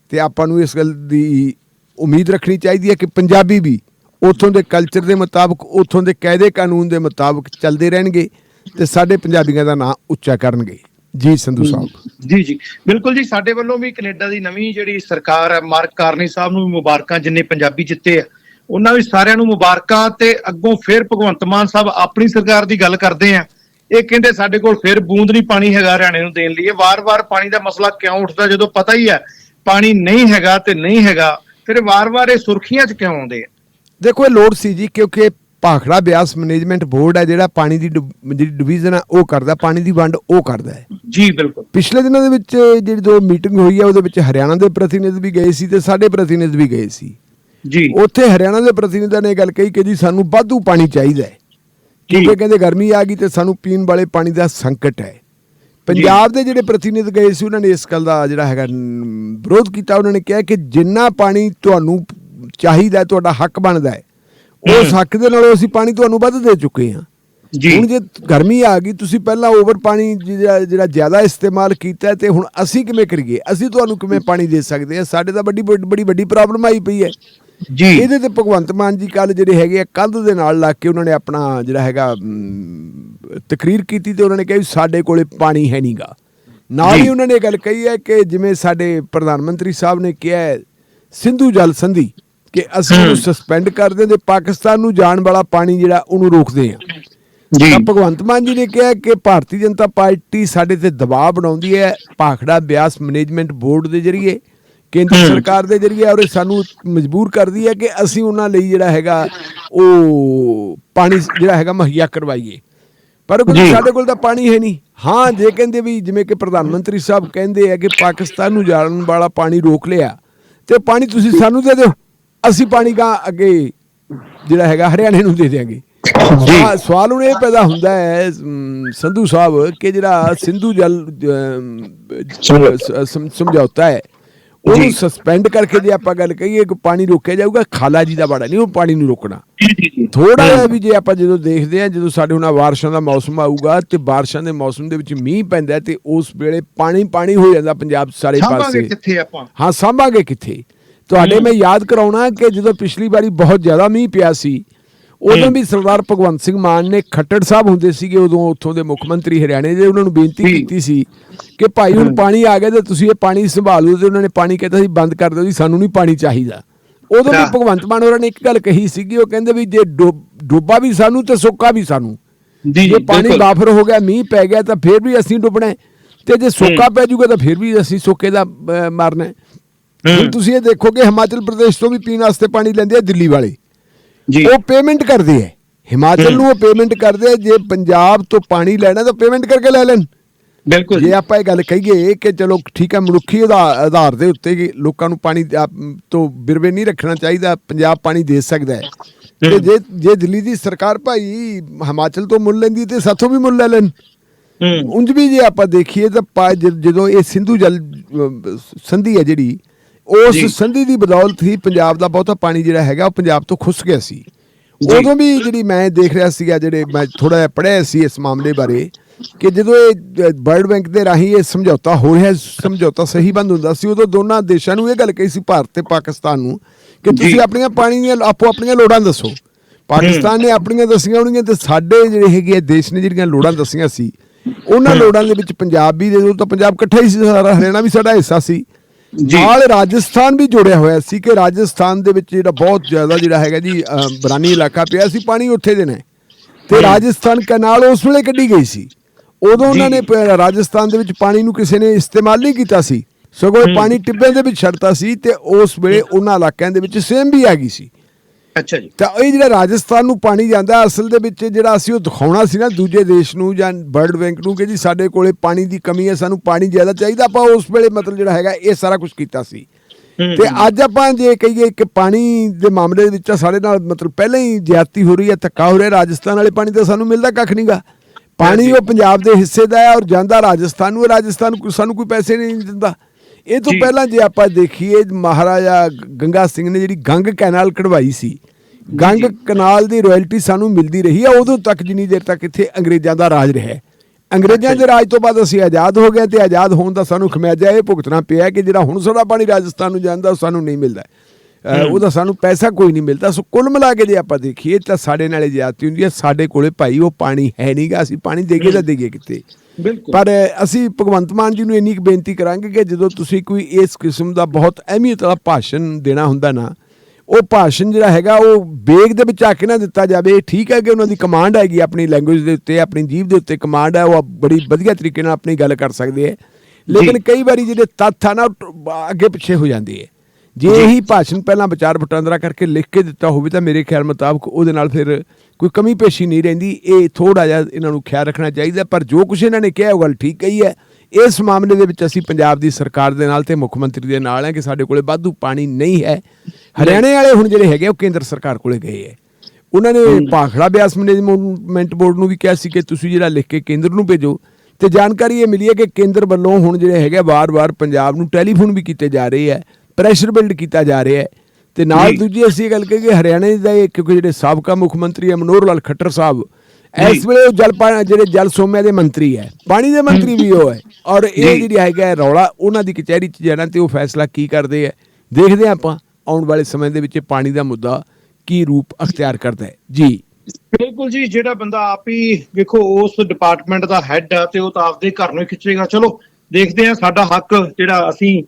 ਤੇ ਆਪਾਂ ਨੂੰ ਇਸ ਗੱਲ ਦੀ ਉਮੀਦ ਰੱਖਣੀ ਚਾਹੀਦੀ ਹੈ ਕਿ ਪੰਜਾਬੀ ਵੀ ਉਥੋਂ ਦੇ ਕਲਚਰ ਦੇ ਮੁਤਾਬਕ ਉਥੋਂ ਦੇ ਕਾਇਦੇ ਕਾਨੂੰਨ ਦੇ ਮੁਤਾਬਕ ਚੱਲਦੇ ਰਹਿਣਗੇ ਤੇ ਸਾਡੇ ਪੰਜਾਬੀਆਂ ਦਾ ਨਾਂ ਉੱਚਾ ਕਰਨਗੇ। ਜੀ ਸੰਧੂ ਸਾਹਿਬ। ਜੀ ਜੀ। ਬਿਲਕੁਲ ਜੀ ਸਾਡੇ ਵੱਲੋਂ ਵੀ ਕੈਨੇਡਾ ਦੀ ਨਵੀਂ ਜਿਹੜੀ ਸਰਕਾਰ ਹੈ ਮਾਰਕ ਕਾਰਨੀ ਸਾਹਿਬ ਨੂੰ ਵੀ ਮੁਬਾਰਕਾਂ ਜਿੰਨੇ ਪੰਜਾਬੀ ਜਿੱਤੇ ਆ ਉਹਨਾਂ ਵੀ ਸਾਰਿਆਂ ਨੂੰ ਮੁਬਾਰਕਾਂ ਤੇ ਅੱਗੋਂ ਫਿਰ ਭਗਵੰਤ ਮਾਨ ਸਾਹਿਬ ਆਪਣੀ ਸਰਕਾਰ ਦੀ ਗੱਲ ਕਰਦੇ ਆ। ਇਹ ਕਹਿੰਦੇ ਸਾਡੇ ਕੋਲ ਫਿਰ ਬੂੰਦ ਨਹੀਂ ਪਾਣੀ ਹੈਗਾ ਹਰਿਆਣੇ ਨੂੰ ਦੇਣ ਲਈ। ਇਹ ਵਾਰ-ਵਾਰ ਪਾਣੀ ਦਾ ਮਸਲਾ ਕਿਉਂ ਉੱਠਦਾ ਜਦੋਂ ਪਤਾ ਹੀ ਹੈ ਪਾਣੀ ਨਹੀਂ ਹੈਗਾ ਤੇ ਨਹੀਂ ਹੈਗਾ ਫਿਰ ਵਾਰ-ਵਾਰ ਇਹ ਸੁਰਖੀਆਂ 'ਚ ਕਿਉਂ ਆਉਂਦੇ ਆ? ਦੇਖੋ ਇਹ ਲੋੜ ਸੀ ਜੀ ਕਿਉਂਕਿ ਭਾਖੜਾ ਬਿਆਸ ਮੈਨੇਜਮੈਂਟ ਬੋਰਡ ਹੈ ਜਿਹੜਾ ਪਾਣੀ ਦੀ ਜਿਹੜੀ ਡਿਵੀਜ਼ਨ ਹੈ ਉਹ ਕਰਦਾ ਪਾਣੀ ਦੀ ਵੰਡ ਉਹ ਕਰਦਾ ਹੈ। ਜੀ ਬਿਲਕੁਲ। ਪਿਛਲੇ ਦਿਨਾਂ ਦੇ ਵਿੱਚ ਜਿਹੜੀ ਦੋ ਮੀਟਿੰਗ ਹੋਈ ਹੈ ਉਹਦੇ ਵਿੱਚ ਹਰਿਆਣਾ ਦੇ ਪ੍ਰਤੀਨਿਧ ਵੀ ਗਏ ਸੀ ਤੇ ਸਾਡੇ ਪ੍ਰਤੀਨਿਧ ਵੀ ਗਏ ਸੀ। ਜੀ। ਉੱਥੇ ਹਰਿਆਣਾ ਦੇ ਪ੍ਰਤੀਨਿਧਾਂ ਨੇ ਇਹ ਗੱਲ ਕਹੀ ਕਿ ਜੀ ਸਾਨੂੰ ਵਾਧੂ ਪਾਣੀ ਚਾਹੀਦਾ ਹੈ। ਕਿਉਂਕਿ ਕਹਿੰਦੇ ਗਰਮੀ ਆ ਗਈ ਤੇ ਸਾਨੂੰ ਪੀਣ ਵਾਲੇ ਪਾਣੀ ਦਾ ਸੰਕਟ ਹੈ। ਪੰਜਾਬ ਦੇ ਜਿਹੜੇ ਪ੍ਰਤੀਨਿਧ ਗਏ ਸੀ ਉਹਨਾਂ ਨੇ ਇਸ ਗੱਲ ਦਾ ਜਿਹੜਾ ਹੈਗਾ ਵਿਰੋਧ ਕੀਤਾ। ਉਹਨਾਂ ਨੇ ਕਿਹਾ ਕਿ ਜਿੰਨਾ ਪਾਣੀ ਤੁਹਾਨੂੰ ਚਾਹੀਦਾ ਹੈ, ਤੁਹਾਡਾ ਹੱਕ ਬਣਦਾ ਹੈ। ਉਸ ਹੱਕ ਦੇ ਨਾਲੋਂ ਅਸੀਂ ਪਾਣੀ ਤੁਹਾਨੂੰ ਵੱਧ ਦੇ ਚੁੱਕੇ ਹਾਂ। ਜੀ। ਹੁਣ ਜੇ ਗਰਮੀ ਆ ਗਈ ਤੁਸੀਂ ਪਹਿਲਾਂ ਓਵਰ ਪਾਣੀ ਜਿਹੜਾ ਜ਼ਿਆਦਾ ਇਸਤੇਮਾਲ ਕੀਤਾ ਤੇ ਹੁਣ ਅਸੀਂ ਕਿਵੇਂ ਕਰੀਏ? ਅਸੀਂ ਤੁਹਾਨੂੰ ਕਿਵੇਂ ਪਾਣੀ ਦੇ ਸਕਦੇ ਹਾਂ? ਸਾਡੇ ਤਾਂ ਵੱਡੀ ਬੜੀ ਵੱਡੀ ਪ੍ਰੋਬਲਮ ਆਈ ਪਈ ਹੈ। ਜੀ। ਇਹਦੇ ਤੇ ਭਗਵੰਤ ਮਾਨ ਜੀ ਕੱਲ ਜਿਹੜੇ ਹੈਗੇ ਆ ਕੰਧ ਦੇ ਨਾਲ ਲੱਗ ਕੇ ਉਹਨਾਂ ਨੇ ਆਪਣਾ ਜਿਹੜਾ ਹੈਗਾ ਤਕਰੀਰ ਕੀਤੀ ਤੇ ਉਹਨਾਂ ਨੇ ਕਿਹਾ ਸਾਡੇ ਕੋਲੇ ਪਾਣੀ ਹੈ ਨਹੀਂਗਾ ਨਾਲ ਹੀ। ਉਹਨਾਂ ਨੇ ਗੱਲ ਕਹੀ ਹੈ ਕਿ ਜਿਵੇਂ ਸਾਡੇ ਪ੍ਰਧਾਨ ਮੰਤਰੀ ਸਾਹਿਬ ਨੇ ਕਿਹਾ ਸਿੰਧੂ ਜਲ ਸੰਧੀ। ਕਿ ਅਸੀਂ ਉਹਨੂੰ। ਸਸਪੈਂਡ ਕਰ ਦਿੰਦੇ ਪਾਕਿਸਤਾਨ ਨੂੰ ਜਾਣ ਵਾਲਾ ਪਾਣੀ ਜਿਹੜਾ ਉਹਨੂੰ ਰੋਕਦੇ ਹਾਂ ਜੀ ਤਾਂ ਭਗਵੰਤ ਮਾਨ ਜੀ ਨੇ ਕਿਹਾ ਕਿ ਭਾਰਤੀ ਜਨਤਾ ਪਾਰਟੀ ਸਾਡੇ ਤੇ ਦਬਾਅ ਬਣਾਉਂਦੀ ਹੈ ਭਾਖੜਾ ਬਿਆਸ ਮੈਨੇਜਮੈਂਟ ਬੋਰਡ ਦੇ ਜ਼ਰੀਏ ਕੇਂਦਰ। ਸਰਕਾਰ ਦੇ ਜ਼ਰੀਏ ਔਰ ਸਾਨੂੰ ਮਜਬੂਰ ਕਰਦੀ ਹੈ ਕਿ ਅਸੀਂ ਉਹਨਾਂ ਲਈ ਜਿਹੜਾ ਹੈਗਾ ਉਹ ਪਾਣੀ ਜਿਹੜਾ ਹੈਗਾ ਮੁਹੱਈਆ ਕਰਵਾਈਏ ਪਰ ਜੀ। ਸਾਡੇ ਕੋਲ ਤਾਂ ਪਾਣੀ ਹੈ ਨਹੀਂ ਹਾਂ ਜੇ ਕਹਿੰਦੇ ਵੀ ਜਿਵੇਂ ਕਿ ਪ੍ਰਧਾਨ ਮੰਤਰੀ ਸਾਹਿਬ ਕਹਿੰਦੇ ਆ ਕਿ ਪਾਕਿਸਤਾਨ ਨੂੰ ਜਾਣ ਵਾਲਾ ਪਾਣੀ ਰੋਕ ਲਿਆ ਤੇ ਪਾਣੀ ਤੁਸੀਂ ਸਾਨੂੰ ਦੇ ਦਿਓ ਅਸੀਂ ਪਾਣੀ ਗਾ ਅੱਗੇ ਜਿਹੜਾ ਹੈਗਾ ਹਰਿਆਣੇ ਨੂੰ ਦੇ ਦਿਆਂਗੇ। ਸਵਾ- ਸਵਾਲ ਹੁਣ ਇਹ ਪੈਦਾ ਹੁੰਦਾ ਹੈ ਸੰਧੂ ਸਾਹਿਬ ਕਿ ਜਿਹੜਾ ਸਿੰਧੂ ਜਲ ਸਮਝੌਤਾ ਹੈ ਉਹਨੂੰ ਜੀ। ਸਸਪੈਂਡ ਕਰਕੇ ਜੇ ਆਪਾਂ ਗੱਲ ਕਹੀਏ ਕਿ ਪਾਣੀ ਰੋਕਿਆ ਜਾਊਗਾ ਖਾਲਾ ਜੀ ਦਾ ਬੜਾ ਨਹੀਂ ਉਹ ਪਾਣੀ ਨੂੰ ਰੋਕਣਾ। ਜੀ ਜੀ ਜੀ। ਥੋੜਾ ਜਿਹਾ ਵੀ ਜੇ ਆਪਾਂ ਜਦੋਂ ਦੇਖਦੇ ਹਾਂ ਜਦੋਂ ਸਾਡੇ ਹੁਣ ਬਾਰਿਸ਼ਾਂ ਦਾ ਮੌਸਮ ਆਊਗਾ ਤੇ ਬਾਰਿਸ਼ਾਂ ਦੇ ਮੌਸਮ ਦੇ ਵਿੱਚ ਮੀਂਹ ਪੈਂਦਾ ਤੇ ਉਸ ਵੇਲੇ ਪਾਣੀ ਪਾਣੀ ਹੋ ਜਾਂਦਾ ਪੰਜਾਬ ਸਾਰੇ ਸਾਂਭਾਂਗੇ ਪਾਸੇ। ਕਿੱਥੇ ਆਪਾਂ? ਹਾਂ ਸਾਂਭਾਂਗੇ ਕਿੱਥੇ? ਤੁਹਾਡੇ ਮੈਂ ਯਾਦ ਕਰਾਉਣਾ ਕਿ ਜਦੋਂ ਪਿਛਲੀ ਵਾਰੀ ਬਹੁਤ ਜ਼ਿਆਦਾ ਮੀਂਹ ਪਿਆ ਸੀ ਉਦੋਂ। ਵੀ ਸਰਦਾਰ ਭਗਵੰਤ ਸਿੰਘ ਮਾਨ ਨੇ ਖੱਟੜ ਸਾਹਿਬ ਹੁੰਦੇ ਸੀਗੇ ਉਦੋਂ ਉੱਥੋਂ ਦੇ ਮੁੱਖ ਮੰਤਰੀ ਹਰਿਆਣੇ ਦੇ ਉਹਨਾਂ ਨੂੰ ਬੇਨਤੀ। ਕੀਤੀ ਸੀ ਕਿ ਭਾਈ ਹੁਣ ਪਾਣੀ ਆ ਗਿਆ ਤੇ ਤੁਸੀਂ ਇਹ ਪਾਣੀ ਸੰਭਾਲੋ ਤੇ ਉਹਨਾਂ ਨੇ ਪਾਣੀ ਕਹਿੰਦਾ ਸੀ ਬੰਦ ਕਰ ਦਿਓ ਜੀ ਸਾਨੂੰ ਨਹੀਂ ਪਾਣੀ ਚਾਹੀਦਾ ਉਦੋਂ ਵੀ। ਭਗਵੰਤ ਮਾਨ ਹੋਰਾਂ ਨੇ ਇੱਕ ਗੱਲ ਕਹੀ ਸੀਗੀ ਉਹ ਕਹਿੰਦੇ ਵੀ ਜੇ ਡੁੱਬ- ਵੀ ਸਾਨੂੰ ਤੇ ਸੁੱਕਾ ਵੀ ਸਾਨੂੰ ਜੀ ਜੇ ਪਾਣੀ। ਬਾਫਰ ਹੋ ਗਿਆ ਮੀਂਹ ਪੈ ਗਿਆ ਤਾਂ ਫਿਰ ਵੀ ਅਸੀਂ ਡੁੱਬਣਾ ਤੇ ਜੇ ਸੋਕਾ ਪੈ ਜਾਊਗਾ ਤਾਂ ਫਿਰ ਵੀ ਅਸੀਂ ਸੋਕੇ ਦਾ ਮਰਨਾ। ਹੁਣ। ਤੁਸੀਂ ਇਹ ਦੇਖੋਗੇ ਹਿਮਾਚਲ ਪ੍ਰਦੇਸ਼ ਤੋਂ ਵੀ ਪੀਣ ਵਾਸਤੇ ਪਾਣੀ ਲੈਂਦੇ ਆ ਦਿੱਲੀ ਵਾਲੇ। ਜੀ। ਉਹ ਪੇਮੈਂਟ ਕਰਦੇ ਆ। ਹਿਮਾਚਲ। ਨੂੰ ਉਹ ਪੇਮੈਂਟ ਕਰਦੇ ਆ ਜੇ ਪੰਜਾਬ ਤੋਂ ਪਾਣੀ ਲੈਣਾ ਤਾਂ ਪੇਮੈਂਟ ਕਰਕੇ ਲੈ ਲੈਣ। ਬਿਲਕੁਲ ਜੇ ਆਪਾਂ ਇਹ ਗੱਲ ਕਹੀਏ ਕਿ ਚਲੋ ਠੀਕ ਹੈ ਮਨੁੱਖੀ ਆਧਾ- ਆਧਾਰ ਦੇ ਉੱਤੇ ਕਿ ਲੋਕਾਂ ਨੂੰ ਪਾਣੀ ਤੋਂ ਬਿਰਵੇ ਨਹੀਂ ਰੱਖਣਾ ਚਾਹੀਦਾ ਪੰਜਾਬ ਪਾਣੀ ਦੇ ਸਕਦਾ ਹੈ। ਤੇ। ਜੇ ਜੇ ਦਿੱਲੀ ਦੀ ਸਰਕਾਰ ਭਾਈ ਹਿਮਾਚਲ ਤੋਂ ਮੁੱਲ ਲੈਂਦੀ ਤੇ ਸਾਥੋਂ ਵੀ ਮੁੱਲ ਲੈ ਲੈਣ। ਹੂੰ। ਉਂਝ ਵੀ ਜੇ ਆਪਾਂ ਦੇਖੀਏ ਤਾਂ ਜਦੋਂ ਇਹ ਸਿੰਧੂ ਜਲ ਸੰਧੀ ਹੈ ਜਿਹੜੀ ਉਸ। ਸੰਧੀ ਦੀ ਬਦੌਲਤ ਹੀ ਪੰਜਾਬ ਦਾ ਬਹੁਤਾ ਪਾਣੀ ਜਿਹੜਾ ਹੈਗਾ ਉਹ ਪੰਜਾਬ ਤੋਂ ਖੁੱਸ ਗਿਆ ਸੀ। ਉਦੋਂ ਵੀ ਜਿਹੜੀ ਮੈਂ ਦੇਖ ਰਿਹਾ ਸੀਗਾ ਜਿਹੜੇ ਮੈਂ ਥੋੜਾ ਜਿਹਾ ਪੜ੍ਹਿਆ ਸੀ ਇਸ ਮਾਮਲੇ ਬਾਰੇ ਕਿ ਜਦੋਂ ਇਹ ਵਰਲਡ ਬੈਂਕ ਦੇ ਰਾਹੀਂ ਇਹ ਸਮਝੌਤਾ ਹੋ ਰਿਹਾ ਸਮਝੌਤਾ ਸਹੀ ਬੰਦ ਹੁੰਦਾ ਸੀ ਉਦੋਂ ਦੋਨਾਂ ਦੇਸ਼ਾਂ ਨੂੰ ਇਹ ਗੱਲ ਕਹੀ ਸੀ ਭਾਰਤ ਤੇ ਪਾਕਿਸਤਾਨ ਨੂੰ ਕਿ। ਤੁਸੀਂ ਆਪਣੀਆਂ ਪਾਣੀ ਦੀਆਂ ਆਪੋ ਆਪਣੀਆਂ ਲੋੜਾਂ ਦੱਸੋ ਪਾਕਿਸਤਾਨ ਨੇ ਆਪਣੀਆਂ ਦੱਸੀਆਂ ਹੋਣਗੀਆਂ ਤੇ ਸਾਡੇ ਜਿਹੜੇ ਹੈਗੇ ਆ ਦੇਸ਼ ਨੇ ਜਿਹੜੀਆਂ ਲੋੜਾਂ ਦੱਸੀਆਂ ਸੀ ਉਹਨਾਂ ਲੋੜਾਂ ਦੇ ਵਿੱਚ ਪੰਜਾਬ ਵੀ ਦੇ ਦੋ ਤਾਂ ਪੰਜਾਬ ਇਕੱਠਾ ਹੀ ਸੀ ਸਾਰਾ ਹਰਿਆਣਾ ਵੀ ਸਾਡਾ ਹਿੱਸਾ ਸੀ। ਨਾਲ ਰਾਜਸਥਾਨ ਵੀ ਜੁੜਿਆ ਹੋਇਆ ਸੀ ਕਿ ਰਾਜਸਥਾਨ ਦੇ ਵਿੱਚ ਜਿਹੜਾ ਬਹੁਤ ਜ਼ਿਆਦਾ ਜਿਹੜਾ ਹੈਗਾ ਜੀ ਬਰਾਨੀ ਇਲਾਕਾ ਪਿਆ ਸੀ ਪਾਣੀ ਉੱਥੇ ਦੇ ਨੇ। ਤੇ ਰਾਜਸਥਾਨ ਕਨਾਲ ਉਸ ਵੇਲੇ ਕੱਢੀ ਗਈ ਸੀ। ਉਦੋਂ ਉਹਨਾਂ ਨੇ ਰਾਜਸਥਾਨ ਦੇ ਵਿੱਚ ਪਾਣੀ ਨੂੰ ਕਿਸੇ ਨੇ ਇਸਤੇਮਾਲ ਨਹੀਂ ਕੀਤਾ ਸੀ। ਸਗੋਂ ਪਾਣੀ ਟਿੱਬੇ ਦੇ ਵਿੱਚ ਛੱਡਤਾ ਸੀ ਤੇ ਉਸ ਵੇਲੇ ਉਹਨਾਂ ਇਲਾਕਿਆਂ ਦੇ ਵਿੱਚ ਸੇਮ ਵੀ ਆ ਗਈ ਸੀ। ਅੱਛਾ ਜੀ। ਤਾਂ ਇਹ ਜਿਹੜਾ ਰਾਜਸਥਾਨ ਨੂੰ ਪਾਣੀ ਜਾਂਦਾ ਅਸਲ ਦੇ ਵਿੱਚ ਜਿਹੜਾ ਅਸੀਂ ਉਹ ਦਿਖਾਉਣਾ ਸੀ ਨਾ ਦੂਜੇ ਦੇਸ਼ ਨੂੰ ਜਾਂ ਵਰਲਡ ਬੈਂਕ ਨੂੰ ਕਿ ਜੀ ਸਾਡੇ ਕੋਲੇ ਪਾਣੀ ਦੀ ਕਮੀ ਹੈ ਸਾਨੂੰ ਪਾਣੀ ਜ਼ਿਆਦਾ ਚਾਹੀਦਾ ਆਪਾਂ ਉਸ ਵੇਲੇ ਮਤਲਬ ਜਿਹੜਾ ਹੈਗਾ ਇਹ ਸਾਰਾ ਕੁਝ ਕੀਤਾ ਸੀ। ਤੇ ਅੱਜ ਆਪਾਂ ਜੇ ਕਹੀਏ ਕਿ ਪਾਣੀ ਦੇ ਮਾਮਲੇ ਵਿੱਚ ਸਾਡੇ ਨਾਲ ਮਤਲਬ ਪਹਿਲਾਂ ਹੀ ਜ਼ਿਆਦਤੀ ਹੋ ਰਹੀ ਹੈ ਧੱਕਾ ਹੋ ਰਿਹਾ ਰਾਜਸਥਾਨ ਵਾਲੇ ਪਾਣੀ ਤਾਂ ਸਾਨੂੰ ਮਿਲਦਾ ਕੱਖ ਨਹੀਂਗਾ ਪਾਣੀ ਉਹ ਪੰਜਾਬ ਦੇ ਹਿੱਸੇ ਦਾ ਹੈ ਔਰ ਜਾਂਦਾ ਰਾਜਸਥਾਨ ਨੂੰ। ਰਾਜਸਥਾਨ ਕੋਈ- ਸਾਨੂੰ ਕੋਈ ਪੈਸੇ ਨਹੀਂ ਦਿੰਦਾ। ਇਹ ਤੋਂ। ਪਹਿਲਾਂ ਜੇ ਆਪਾਂ ਦੇਖੀਏ ਮਹਾਰਾਜਾ ਗੰਗਾ ਸਿੰਘ ਨੇ ਜਿਹੜੀ ਗੰਗ ਕੈਨਾਲ ਕਢਵਾਈ ਸੀ ਗੰਗ ਕਨਾਲ ਦੀ ਰਾਇਲਟੀ ਸਾਨੂੰ ਮਿਲਦੀ ਰਹੀ ਹੈ ਉਦੋਂ ਤੱਕ ਜਿੰਨੀ ਦੇਰ ਤੱਕ ਇੱਥੇ ਅੰਗਰੇਜ਼ਾਂ ਦਾ ਰਾਜ ਰਿਹਾ। ਅੰਗਰੇਜ਼ਾਂ ਦੇ ਰਾਜ ਤੋਂ ਬਾਅਦ ਅਸੀਂ ਆਜ਼ਾਦ ਹੋ ਗਏ ਤੇ ਆਜ਼ਾਦ ਹੋਣ ਦਾ ਸਾਨੂੰ ਖਮਿਆਜਾ ਇਹ ਭੁਗਤਣਾ ਪਿਆ ਕਿ ਜਿਹੜਾ ਹੁਣ ਸਾਡਾ ਪਾਣੀ ਰਾਜਸਥਾਨ ਨੂੰ ਜਾਂਦਾ ਉਹ ਸਾਨੂੰ ਨਹੀਂ ਮਿਲਦਾ ਉਹਦਾ ਸਾਨੂੰ ਪੈਸਾ ਕੋਈ ਨਹੀਂ ਮਿਲਦਾ। ਸੋ ਕੁੱਲ ਮਿਲਾ ਕੇ ਜੇ ਆਪਾਂ ਦੇਖੀਏ ਤਾਂ ਸਾਡੇ ਨਾਲੇ ਜ਼ਿਆਦਤੀ ਹੁੰਦੀ ਹੈ। ਸਾਡੇ ਕੋਲੇ ਭਾਈ ਉਹ ਪਾਣੀ ਹੈ ਨਹੀਂਗਾ ਅਸੀਂ ਪਾਣੀ ਦੇਈਏ ਤਾਂ ਕਿੱਥੇ? ਬਿਲਕੁਲ। ਪਰ ਅਸੀਂ ਭਗਵੰਤ ਮਾਨ ਜੀ ਨੂੰ ਇੰਨੀ ਕੁ ਬੇਨਤੀ ਕਰਾਂਗੇ ਕਿ ਜਦੋਂ ਤੁਸੀਂ ਕੋਈ ਇਸ ਕਿਸਮ ਦਾ ਬਹੁਤ ਅਹਿਮੀਅਤ ਵਾਲਾ ਭਾਸ਼ਣ ਦੇਣਾ ਹੁੰਦਾ ਨਾ ਉਹ ਭਾਸ਼ਣ ਜਿਹੜਾ ਹੈਗਾ ਉਹ ਬੇਗ ਦੇ ਵਿੱਚ ਆ ਕੇ ਨਾ ਦਿੱਤਾ ਜਾਵੇ। ਠੀਕ ਹੈ ਕਿ ਉਹਨਾਂ ਦੀ ਕਮਾਂਡ ਹੈਗੀ ਆਪਣੀ ਲੈਂਗੁਏਜ ਦੇ ਉੱਤੇ ਆਪਣੀ ਜੀਭ ਦੇ ਉੱਤੇ ਕਮਾਂਡ ਹੈ। ਉਹ ਬੜੀ ਵਧੀਆ ਤਰੀਕੇ ਨਾਲ ਆਪਣੀ ਗੱਲ ਕਰ ਸਕਦੇ ਹੈ। ਲੇਕਿਨ ਕਈ ਵਾਰੀ ਜਿਹੜੇ ਤੱਥ ਆ ਨਾ ਅੱਗੇ ਪਿੱਛੇ ਹੋ ਜਾਂਦੇ ਹੈ। ਜੇ ਇਹੀ ਭਾਸ਼ਣ ਪਹਿਲਾਂ ਵਿਚਾਰ ਵਟਾਂਦਰਾ ਕਰਕੇ ਲਿਖ ਕੇ ਦਿੱਤਾ ਹੋਵੇ ਤਾਂ ਮੇਰੇ ਖਿਆਲ ਮੁਤਾਬਕ ਉਹਦੇ ਨਾਲ ਫਿਰ ਕੋਈ ਕਮੀ ਪੇਸ਼ੀ ਨਹੀਂ ਰਹਿੰਦੀ। ਇਹ ਥੋੜਾ ਜਿਹਾ ਇਹਨਾਂ ਨੂੰ ਖਿਆਲ ਰੱਖਣਾ ਚਾਹੀਦਾ ਪਰ ਜੋ ਕੁਝ ਇਹਨਾਂ ਨੇ ਕਿਹਾ ਉਹ ਗੱਲ ਠੀਕ ਕਹੀ ਹੈ। ਇਸ ਮਾਮਲੇ ਦੇ ਵਿੱਚ ਅਸੀਂ ਪੰਜਾਬ ਦੀ ਸਰਕਾਰ ਦੇ ਨਾਲ ਤੇ ਮੁੱਖ ਮੰਤਰੀ ਦੇ ਨਾਲ ਹੈ ਕਿ ਸਾਡੇ ਕੋਲੇ ਵਾਧੂ ਪਾਣੀ ਨਹੀਂ ਹੈ। ਹਰਿਆਣੇ ਵਾਲੇ ਹੁਣ ਜਿਹੜੇ ਹੈਗੇ ਉਹ ਕੇਂਦਰ ਸਰਕਾਰ ਕੋਲੇ ਗਏ ਹੈ। ਉਹਨਾਂ ਨੇ ਭਾਖੜਾ ਬਿਆਸ ਮੈਨੇਜਮੈਂਟ ਬੋਰਡ ਨੂੰ ਵੀ ਕਿਹਾ ਸੀ ਕਿ ਤੁਸੀਂ ਜਿਹੜਾ ਲਿਖ ਕੇ ਕੇਂਦਰ ਨੂੰ ਭੇਜੋ। ਤੇ ਜਾਣਕਾਰੀ ਇਹ ਮਿਲੀ ਹੈ ਕਿ ਕੇਂਦਰ ਵੱਲੋਂ ਹੁਣ ਜਿਹੜੇ ਹੈਗੇ ਵਾਰ-ਵਾਰ ਪੰਜਾਬ ਨੂੰ ਟੈਲੀਫੋਨ ਵੀ ਕੀਤੇ ਜਾ ਰਹੇ ਹੈ। ਪ੍ਰੈਸ਼ਰ ਬਿਲਡ ਕੀਤਾ ਜਾ ਰਿਹਾ ਹੈ ਤੇ ਨਾਲ। ਦੂਜੀ ਅਸੀਂ ਗੱਲ ਕਹੀਏ ਹਰਿਆਣੇ ਦਾ ਇਹ ਕਿਉਂਕਿ ਜਿਹੜੇ ਸਾਬਕਾ ਮੁੱਖ ਮੰਤਰੀ ਹੈ ਮਨੋਹਰ ਲਾਲ ਖੱਟਰ ਸਾਹਿਬ ਇਸ। ਵੇਲੇ ਉਹ ਜਲ ਜਿਹੜੇ ਜਲ ਸੋਮਿਆਂ ਦੇ ਮੰਤਰੀ ਹੈ ਪਾਣੀ ਦੇ ਮੰਤਰੀ ਵੀ ਉਹ ਹੈ ਔਰ ਇਹ। ਜਿਹੜੀ ਹੈਗਾ ਰੌਲਾ ਉਹਨਾਂ ਦੀ ਕਚਹਿਰੀ 'ਚ ਜਾਣਾ ਤੇ ਉਹ ਫੈਸਲਾ ਕੀ ਕਰਦੇ ਹੈ ਦੇਖਦੇ ਹਾਂ ਆਪਾਂ ਆਉਣ ਵਾਲੇ ਸਮੇਂ ਦੇ ਵਿੱਚ ਪਾਣੀ ਦਾ ਮੁੱਦਾ ਕੀ ਰੂਪ ਅਖਤਿਆਰ ਕਰਦਾ ਹੈ ਜੀ ਬਿਲਕੁਲ ਜੀ ਜਿਹੜਾ ਬੰਦਾ ਆਪ ਹੀ ਵੇਖੋ ਉਸ ਡਿਪਾਰਟਮੈਂਟ ਦਾ ਹੈੱਡ ਆ ਤੇ ਉਹ ਤਾਂ ਆਪਦੇ ਘਰ ਨੂੰ ਖਿੱਚੇਗਾ ਚਲੋ ਦੇਖਦੇ ਆ ਸਾਡਾ ਹੱਕ ਜਿਹੜਾ ਅਸੀਂ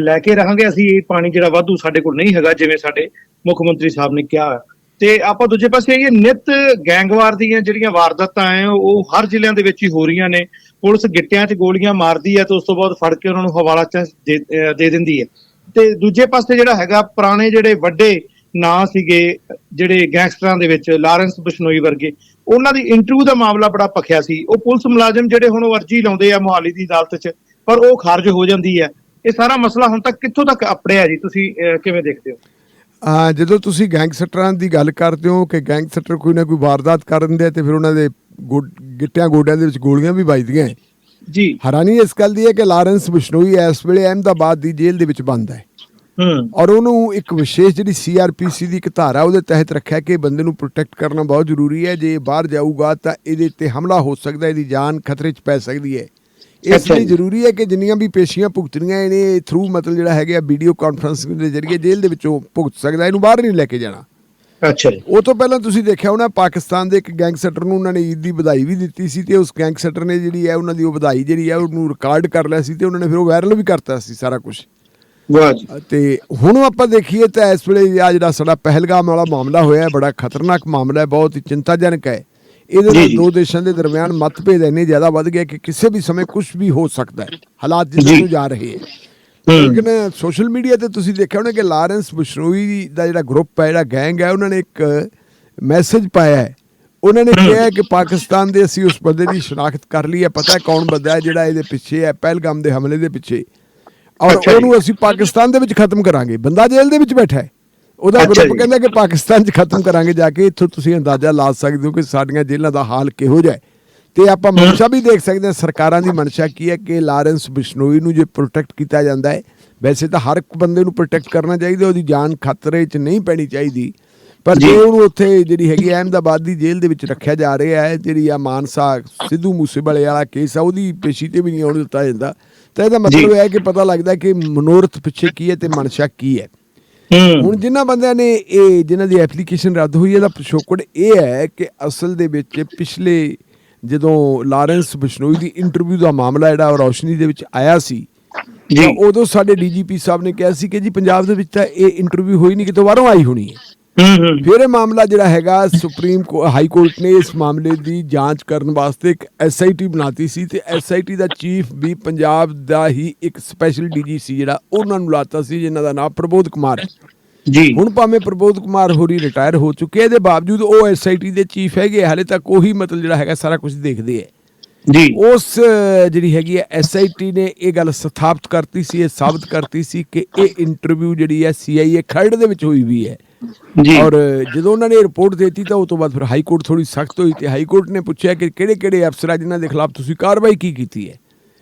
ਲੈ ਕੇ ਰਹਾਂਗੇ, ਅਸੀਂ ਇਹ ਪਾਣੀ ਜਿਹੜਾ ਵਾਧੂ ਸਾਡੇ ਕੋਲ ਨਹੀਂ ਹੈਗਾ, ਜਿਵੇਂ ਸਾਡੇ ਮੁੱਖ ਮੰਤਰੀ ਸਾਹਿਬ ਨੇ ਕਿਹਾ। ਤੇ ਆਪਾਂ ਦੂਜੇ ਪਾਸੇ ਇਹ ਨਿਤ ਗੈਂਗਵਾਰ ਦੀਆਂ ਜਿਹੜੀਆਂ ਵਾਰਦਾਤਾਂ ਐ, ਉਹ ਹਰ ਜ਼ਿਲ੍ਹਿਆਂ ਦੇ ਵਿੱਚ ਹੀ ਹੋ ਰਹੀਆਂ ਨੇ। ਪੁਲਿਸ ਗਿੱਟਿਆਂ 'ਚ ਗੋਲੀਆਂ ਮਾਰਦੀ ਹੈ ਤੇ ਉਸ ਤੋਂ ਬਾਅਦ ਫੜ ਕੇ ਉਹਨਾਂ ਨੂੰ ਹਵਾਲਾ 'ਚ ਦੇ ਦਿੰਦੀ ਹੈ ਤੇ ਦੂਜੇ ਪਾਸੇ ਜਿਹੜਾ ਹੈਗਾ, ਪੁਰਾਣੇ ਜਿਹੜੇ ਵੱਡੇ ਨਾਂ ਸੀਗੇ, ਜਿਹੜੇ ਗੈਂਗਸਟਰਾਂ ਦੇ ਵਿੱਚ, ਲਾਰੈਂਸ ਬਿਸ਼ਨੋਈ ਵਰਗੇ, ਉਹਨਾਂ ਦੀ ਇੰਟਰਵਿਊ ਦਾ ਮਾਮਲਾ ਬੜਾ ਭਖਿਆ ਸੀ। ਉਹ ਪੁਲਿਸ ਮੁਲਾਜ਼ਮ ਜਿਹੜੇ ਹੁਣ ਉਹ ਅਰਜੀ ਲਾਉਂਦੇ ਆ ਮੁਹਾਲੀ ਦੀ ਅਦਾਲਤ 'ਚ, ਪਰ ਉਹ ਖਾਰਜ ਹੋ ਜਾਂਦੀ ਹੈ ਇਹ ਸਾਰਾ ਮਸਲਾ ਹੁਣ ਤੱਕ ਕਿੱਥੋਂ ਤੱਕ ਅਪੜਿਆ ਜੀ? ਤੁਸੀਂ ਕਿਵੇਂ ਦੇਖਦੇ ਹੋ? ਆ ਜਦੋਂ ਤੁਸੀਂ ਗੈਂਗਸਟਰਾਂ ਦੀ ਗੱਲ ਕਰਦੇ ਹੋ ਕਿ ਗੈਂਗਸਟਰ ਕੋਈ ਨਾ ਕੋਈ ਵਾਰਦਾਤ ਕਰ ਦਿੰਦੇ ਆ ਤੇ ਫਿਰ ਉਹਨਾਂ ਦੇ ਗਿੱਟਿਆਂ ਗੋਡਿਆਂ ਦੇ ਵਿੱਚ ਗੋਲੀਆਂ ਵੀ ਵੱਜਦੀਆਂ। ਜੀ। ਹੈਰਾਨੀ ਇਸ ਗੱਲ ਦੀ ਹੈ ਕਿ ਲਾਰੈਂਸ ਬਿਸ਼ਨੋਈ ਇਸ ਵੇਲੇ ਅਹਿਮਦਾਬਾਦ ਦੀ ਜੇਲ੍ਹ ਦੇ ਵਿੱਚ ਬੰਦ ਹੈ। ਔਰ ਉਹਨੂੰ ਇੱਕ ਵਿਸ਼ੇਸ਼ ਜਿਹੜੀ ਸੀਆਰਪੀਸੀ ਦੀ ਇੱਕ ਧਾਰਾ ਉਹਦੇ ਤਹਿਤ ਰੱਖਿਆ ਕਿ ਬੰਦੇ ਨੂੰ ਪ੍ਰੋਟੈਕਟ ਕਰਨਾ ਬਹੁਤ ਜ਼ਰੂਰੀ ਹੈ। ਜੇ ਬਾਹਰ ਜਾਊਗਾ ਤਾਂ ਇਹਦੇ ਤੇ ਹਮਲਾ ਹੋ ਸਕਦਾ ਇਹਦੀ ਜਾਨ ਖਤਰੇ 'ਚ ਪੈ ਸਕਦੀ ਹੈ। ਇਸ ਲਈ। ਜ਼ਰੂਰੀ ਹੈ ਕਿ ਜਿੰਨੀਆਂ ਵੀ ਪੇਸ਼ੀਆਂ ਭੁਗਤਣੀਆਂ ਇਹਨੇ ਥਰੂ ਮਤਲਬ ਜਿਹੜਾ ਹੈਗਾ ਵੀਡੀਓ ਕਾਨਫਰੰਸਿੰਗ ਦੇ ਜ਼ਰੀਏ ਜੇਲ੍ਹ ਦੇ ਵਿੱਚੋਂ ਭੁਗਤ ਸਕਦਾ ਇਹਨੂੰ ਬਾਹਰ ਨਹੀਂ ਲੈ ਕੇ ਜਾਣਾ। ਅੱਛਾ ਜੀ। ਉਹ ਤੋਂ ਪਹਿਲਾਂ ਤੁਸੀਂ ਦੇਖਿਆ ਹੋਣਾ ਪਾਕਿਸਤਾਨ ਦੇ ਇੱਕ ਗੈਂਗਸਟਰ ਨੂੰ ਉਹਨਾਂ ਨੇ ਈਦ ਦੀ ਵਧਾਈ ਵੀ ਦਿੱਤੀ ਸੀ ਤੇ ਉਸ ਗੈਂਗਸਟਰ ਨੇ ਜਿਹੜੀ ਹੈ ਉਹਨਾਂ ਦੀ ਉਹ ਵਧਾਈ ਜਿਹੜੀ ਹੈ ਉਹਨੂੰ ਰਿਕਾਰਡ ਕਰ ਲਿਆ ਸੀ ਤੇ ਉਹਨਾਂ ਨੇ ਫਿਰ ਉਹ ਵਾਇਰਲ ਵੀ ਕਰਤਾ ਸੀ ਸਾਰਾ ਕੁਝ ਵਾਹ ਜੀ। ਤੇ ਹੁਣ ਆਪਾਂ ਦੇਖੀਏ ਤਾਂ ਇਸ ਵੇਲੇ ਆ ਜਿਹੜਾ ਸਾਡਾ ਪਹਿਲਗਾਮ ਵਾਲਾ ਮਾਮਲਾ ਹੋਇਆ ਹੈ ਬੜਾ ਖਤਰਨਾਕ ਮਾਮਲਾ ਹੈ ਬਹੁਤ ਹੀ ਚਿੰਤਾਜਨਕ ਹੈ। ਇਹਦੇ ਨਾਲ। ਦੋ ਦੇਸ਼ਾਂ ਦੇ ਦਰਮਿਆਨ ਮਤਭੇਦ ਇੰਨੇ ਜ਼ਿਆਦਾ ਵੱਧ ਗਏ ਕਿ ਕਿਸੇ ਵੀ ਸਮੇਂ ਕੁਝ ਵੀ ਹੋ ਸਕਦਾ ਹੈ। ਹਾਲਾਤ ਜਿਸ। ਨੂੰ ਜਾ ਰਹੇ ਹੈ। ਲੇਕਿਨ ਸੋਸ਼ਲ ਮੀਡੀਆ ਤੇ ਤੁਸੀਂ ਦੇਖਿਆ ਹੋਣਾ ਕਿ ਲਾਰੈਂਸ ਬਿਸ਼ਨੋਈ ਦਾ ਜਿਹੜਾ ਗਰੁੱਪ ਹੈ ਜਿਹੜਾ ਗੈਂਗ ਹੈ ਉਹਨਾਂ ਨੇ ਇੱਕ ਮੈਸੇਜ ਪਾਇਆ ਹੈ। ਉਹਨਾਂ ਨੇ ਕਿਹਾ ਕਿ ਪਾਕਿਸਤਾਨ ਦੇ ਅਸੀਂ ਉਸ ਬੰਦੇ ਦੀ ਸ਼ਨਾਖਤ ਕਰ ਲਈ ਹੈ। ਪਤਾ ਹੈ ਕੌਣ ਬੰਦਾ ਹੈ ਜਿਹੜਾ ਇਹਦੇ ਪਿੱਛੇ ਹੈ ਪਹਿਲਗਾਮ ਦੇ ਹਮਲੇ ਦੇ ਪਿੱਛੇ। ਔਰ। ਉਹਨੂੰ ਅਸੀਂ ਪਾਕਿਸਤਾਨ ਦੇ ਵਿੱਚ ਖਤਮ ਕਰਾਂਗੇ। ਬੰਦਾ ਜੇਲ੍ਹ ਦੇ ਵਿੱਚ ਬੈਠਾ ਹੈ। ਉਹਦਾ ਗਰੁੱਪ। ਕਹਿੰਦਾ ਕਿ ਪਾਕਿਸਤਾਨ 'ਚ ਖਤਮ ਕਰਾਂਗੇ ਜਾ ਕੇ ਇੱਥੋਂ ਤੁਸੀਂ ਅੰਦਾਜ਼ਾ ਲਾ ਸਕਦੇ ਹੋ ਕਿ ਸਾਡੀਆਂ ਜੇਲ੍ਹਾਂ ਦਾ ਹਾਲ ਕਿਹੋ ਜਿਹਾ ਹੈ ਤੇ ਆਪਾਂ ਮਨਸ਼ਾ ਵੀ ਦੇਖ ਸਕਦੇ ਹਾਂ ਸਰਕਾਰਾਂ ਦੀ ਮਨਸ਼ਾ ਕੀ ਹੈ ਕਿ ਲਾਰੈਂਸ ਬਿਸ਼ਨੋਈ ਨੂੰ ਜੇ ਪ੍ਰੋਟੈਕਟ ਕੀਤਾ ਜਾਂਦਾ ਹੈ ਵੈਸੇ ਤਾਂ ਹਰ ਇੱਕ ਬੰਦੇ ਨੂੰ ਪ੍ਰੋਟੈਕਟ ਕਰਨਾ ਚਾਹੀਦਾ ਉਹਦੀ ਜਾਨ ਖਤਰੇ 'ਚ ਨਹੀਂ ਪੈਣੀ ਚਾਹੀਦੀ ਪਰ ਜੀ। ਉਹਨੂੰ ਉੱਥੇ ਜਿਹੜੀ ਹੈਗੀ ਅਹਿਮਦਾਬਾਦ ਦੀ ਜੇਲ੍ਹ ਦੇ ਵਿੱਚ ਰੱਖਿਆ ਜਾ ਰਿਹਾ ਹੈ ਜਿਹੜੀ ਆ ਮਾਨਸਾ ਸਿੱਧੂ ਮੂਸੇਵਾਲੇ ਵਾਲਾ ਕੇਸ ਆ ਉਹਦੀ ਪੇਸ਼ੀ ਤੇ ਵੀ ਨਹੀਂ ਆਉਣ ਦਿੱਤਾ ਜਾਂਦਾ ਤਾਂ ਇਹਦਾ ਮਤਲਬ। ਇਹ ਹੈ ਕਿ ਪਤਾ ਲੱਗਦਾ ਕਿ ਮਨੋਰਥ ਪਿੱਛੇ ਕੀ ਹੈ ਤੇ ਮਨਸ਼ਾ ਕੀ ਹੂੰ ਹੁਣ ਜਿਨ੍ਹਾਂ ਬੰਦਿਆਂ ਨੇ ਇਹ ਜਿਨ੍ਹਾਂ ਦੀ ਐਪਲੀਕੇਸ਼ਨ ਰੱਦ ਹੋਈ ਇਹਦਾ ਪਿਛੋਕੜ ਇਹ ਹੈ ਕਿ ਅਸਲ ਦੇ ਵਿੱਚ ਪਿਛਲੇ ਜਦੋਂ ਲਾਰੈਂਸ ਬਿਸ਼ਨੋਈ ਦੀ ਇੰਟਰਵਿਊ ਦਾ ਮਾਮਲਾ ਜਿਹੜਾ ਰੌਸ਼ਨੀ ਦੇ ਵਿੱਚ ਆਇਆ ਸੀ ਜੀ। ਉਦੋਂ ਸਾਡੇ ਡੀਜੀਪੀ ਸਾਹਿਬ ਨੇ ਕਿਹਾ ਸੀ ਕਿ ਜੀ ਪੰਜਾਬ ਦੇ ਵਿੱਚ ਤਾਂ ਇਹ ਇੰਟਰਵਿਊ ਹੋਈ ਨਹੀਂ ਕਿਤੋਂ ਬਾਹਰੋਂ ਆਈ ਹੋਣੀ ਹੂੰ। ਫਿਰ ਇਹ ਮਾਮਲਾ ਜਿਹੜਾ ਹੈਗਾ ਸੁਪਰੀਮ ਹਾਈ ਕੋਰਟ ਨੇ ਇਸ ਮਾਮਲੇ ਦੀ ਜਾਂਚ ਕਰਨ ਵਾਸਤੇ ਇੱਕ ਐਸਆਈਟੀ ਬਣਾਤੀ ਸੀ ਤੇ ਐਸਆਈਟੀ ਦਾ ਚੀਫ ਵੀ ਪੰਜਾਬ ਦਾ ਹੀ ਇੱਕ ਸਪੈਸ਼ਲ ਡੀਜੀ ਸੀ ਜਿਹੜਾ ਉਹਨਾਂ ਨੂੰ ਲਾਤਾ ਸੀ ਜਿਨ੍ਹਾਂ ਦਾ ਨਾਮ ਪ੍ਰਬੋਧ ਕੁਮਾਰ ਹੈ। ਜੀ। ਹੁਣ ਭਾਵੇਂ ਪ੍ਰਬੋਧ ਕੁਮਾਰ ਹੋਰੀ ਰਿਟਾਇਰ ਹੋ ਚੁੱਕੇ ਇਹਦੇ ਬਾਵਜੂਦ ਉਹ ਐਸਆਈਟੀ ਦੇ ਚੀਫ ਹੈਗੇ ਹਾਲੇ ਤੱਕ ਉਹੀ ਮਤਲਬ ਜਿਹੜਾ ਹੈਗਾ ਸਾਰਾ ਕੁਝ ਦੇਖਦੇ ਹੈ ਜੀ। ਉਸ ਜਿਹੜੀ ਹੈਗੀ ਹੈ ਐਸਆਈਟੀ ਨੇ ਇਹ ਗੱਲ ਸਥਾਪਿਤ ਕਰਤੀ ਸੀ ਇਹ ਸਾਬਤ ਕਰਤੀ ਸੀ ਕਿ ਇਹ ਇੰਟਰਵਿਊ ਜਿਹੜੀ ਹੈ ਸੀਆਈਏ ਖਰੜ ਦੇ ਵਿੱਚ ਹੋਈ ਵੀ ਹੈ। ਜੀ। ਔਰ ਜਦੋਂ ਉਹਨਾਂ ਨੇ ਰਿਪੋਰਟ ਦਿੱਤੀ ਤਾਂ ਉਸ ਤੋਂ ਬਾਅਦ ਫਿਰ ਹਾਈ ਕੋਰਟ ਥੋੜੀ ਸਖਤ ਹੋਈ ਤੇ ਹਾਈ ਕੋਰਟ ਨੇ ਪੁੱਛਿਆ ਕਿ ਕਿਹੜੇ ਕਿਹੜੇ ਅਫਸਰ ਜਿਨ੍ਹਾਂ ਦੇ ਖਿਲਾਫ ਤੁਸੀਂ ਕਾਰਵਾਈ ਕੀ ਕੀਤੀ ਹੈ?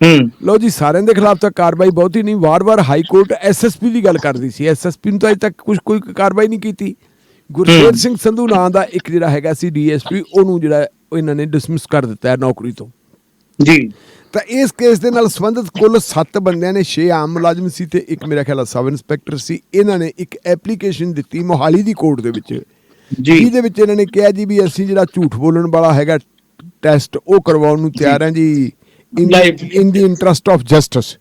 ਹੂੰ। ਲਓ ਜੀ ਸਾਰਿਆਂ ਦੇ ਖਿਲਾਫ ਤਾਂ ਕਾਰਵਾਈ ਬਹੁਤੀ ਨਹੀਂ ਵਾਰ-ਵਾਰ ਹਾਈ ਕੋਰਟ ਐਸਐਸਪੀ ਦੀ ਗੱਲ ਕਰਦੀ ਸੀ। ਐਸਐਸਪੀ ਨੂੰ ਤਾਂ ਅਜੇ ਤੱਕ ਕੁਝ ਕੋਈ ਕਾਰਵਾਈ ਨਹੀਂ ਕੀਤੀ। ਗੁਰਸ਼ੇਰ। ਸਿੰਘ ਸੰਧੂ ਨਾਂ ਦਾ ਇੱਕ ਜਿਹੜਾ ਹੈਗਾ ਸੀ ਡੀਐਸਪੀ ਉਹਨੂੰ ਜਿਹੜਾ ਇਹਨਾਂ ਨੇ ਡਿਸਮਿਸ ਕਰ ਦਿੱਤਾ ਹੈ ਨੌਕਰੀ ਤੋਂ। ਜੀ। ਤਾਂ ਇਸ ਕੇਸ ਦੇ ਨਾਲ ਸੰਬੰਧਿਤ ਕੁੱਲ 7 ਬੰਦਿਆਂ ਨੇ 6 ਆਮ ਮੁਲਾਜ਼ਮ ਸੀ ਤੇ ਇੱਕ ਮੇਰਾ ਖਿਆਲ ਸਬ ਇੰਸਪੈਕਟਰ ਸੀ। ਇਹਨਾਂ ਨੇ ਇੱਕ ਐਪਲੀਕੇਸ਼ਨ ਦਿੱਤੀ ਮੋਹਾਲੀ ਦੀ ਕੋਰਟ ਦੇ ਵਿੱਚ। ਜੀ। ਜਿਹਦੇ ਵਿੱਚ ਇਹਨਾਂ ਨੇ ਕਿਹਾ ਜੀ ਵੀ ਅਸੀਂ ਜਿਹੜਾ ਝੂਠ ਬੋਲਣ ਵਾਲਾ ਹੈਗਾ ਟੈਸਟ ਉਹ ਕਰਵਾਉਣ ਨੂੰ ਤਿਆਰ ਹਾਂ ਜੀ। In the interest of justice.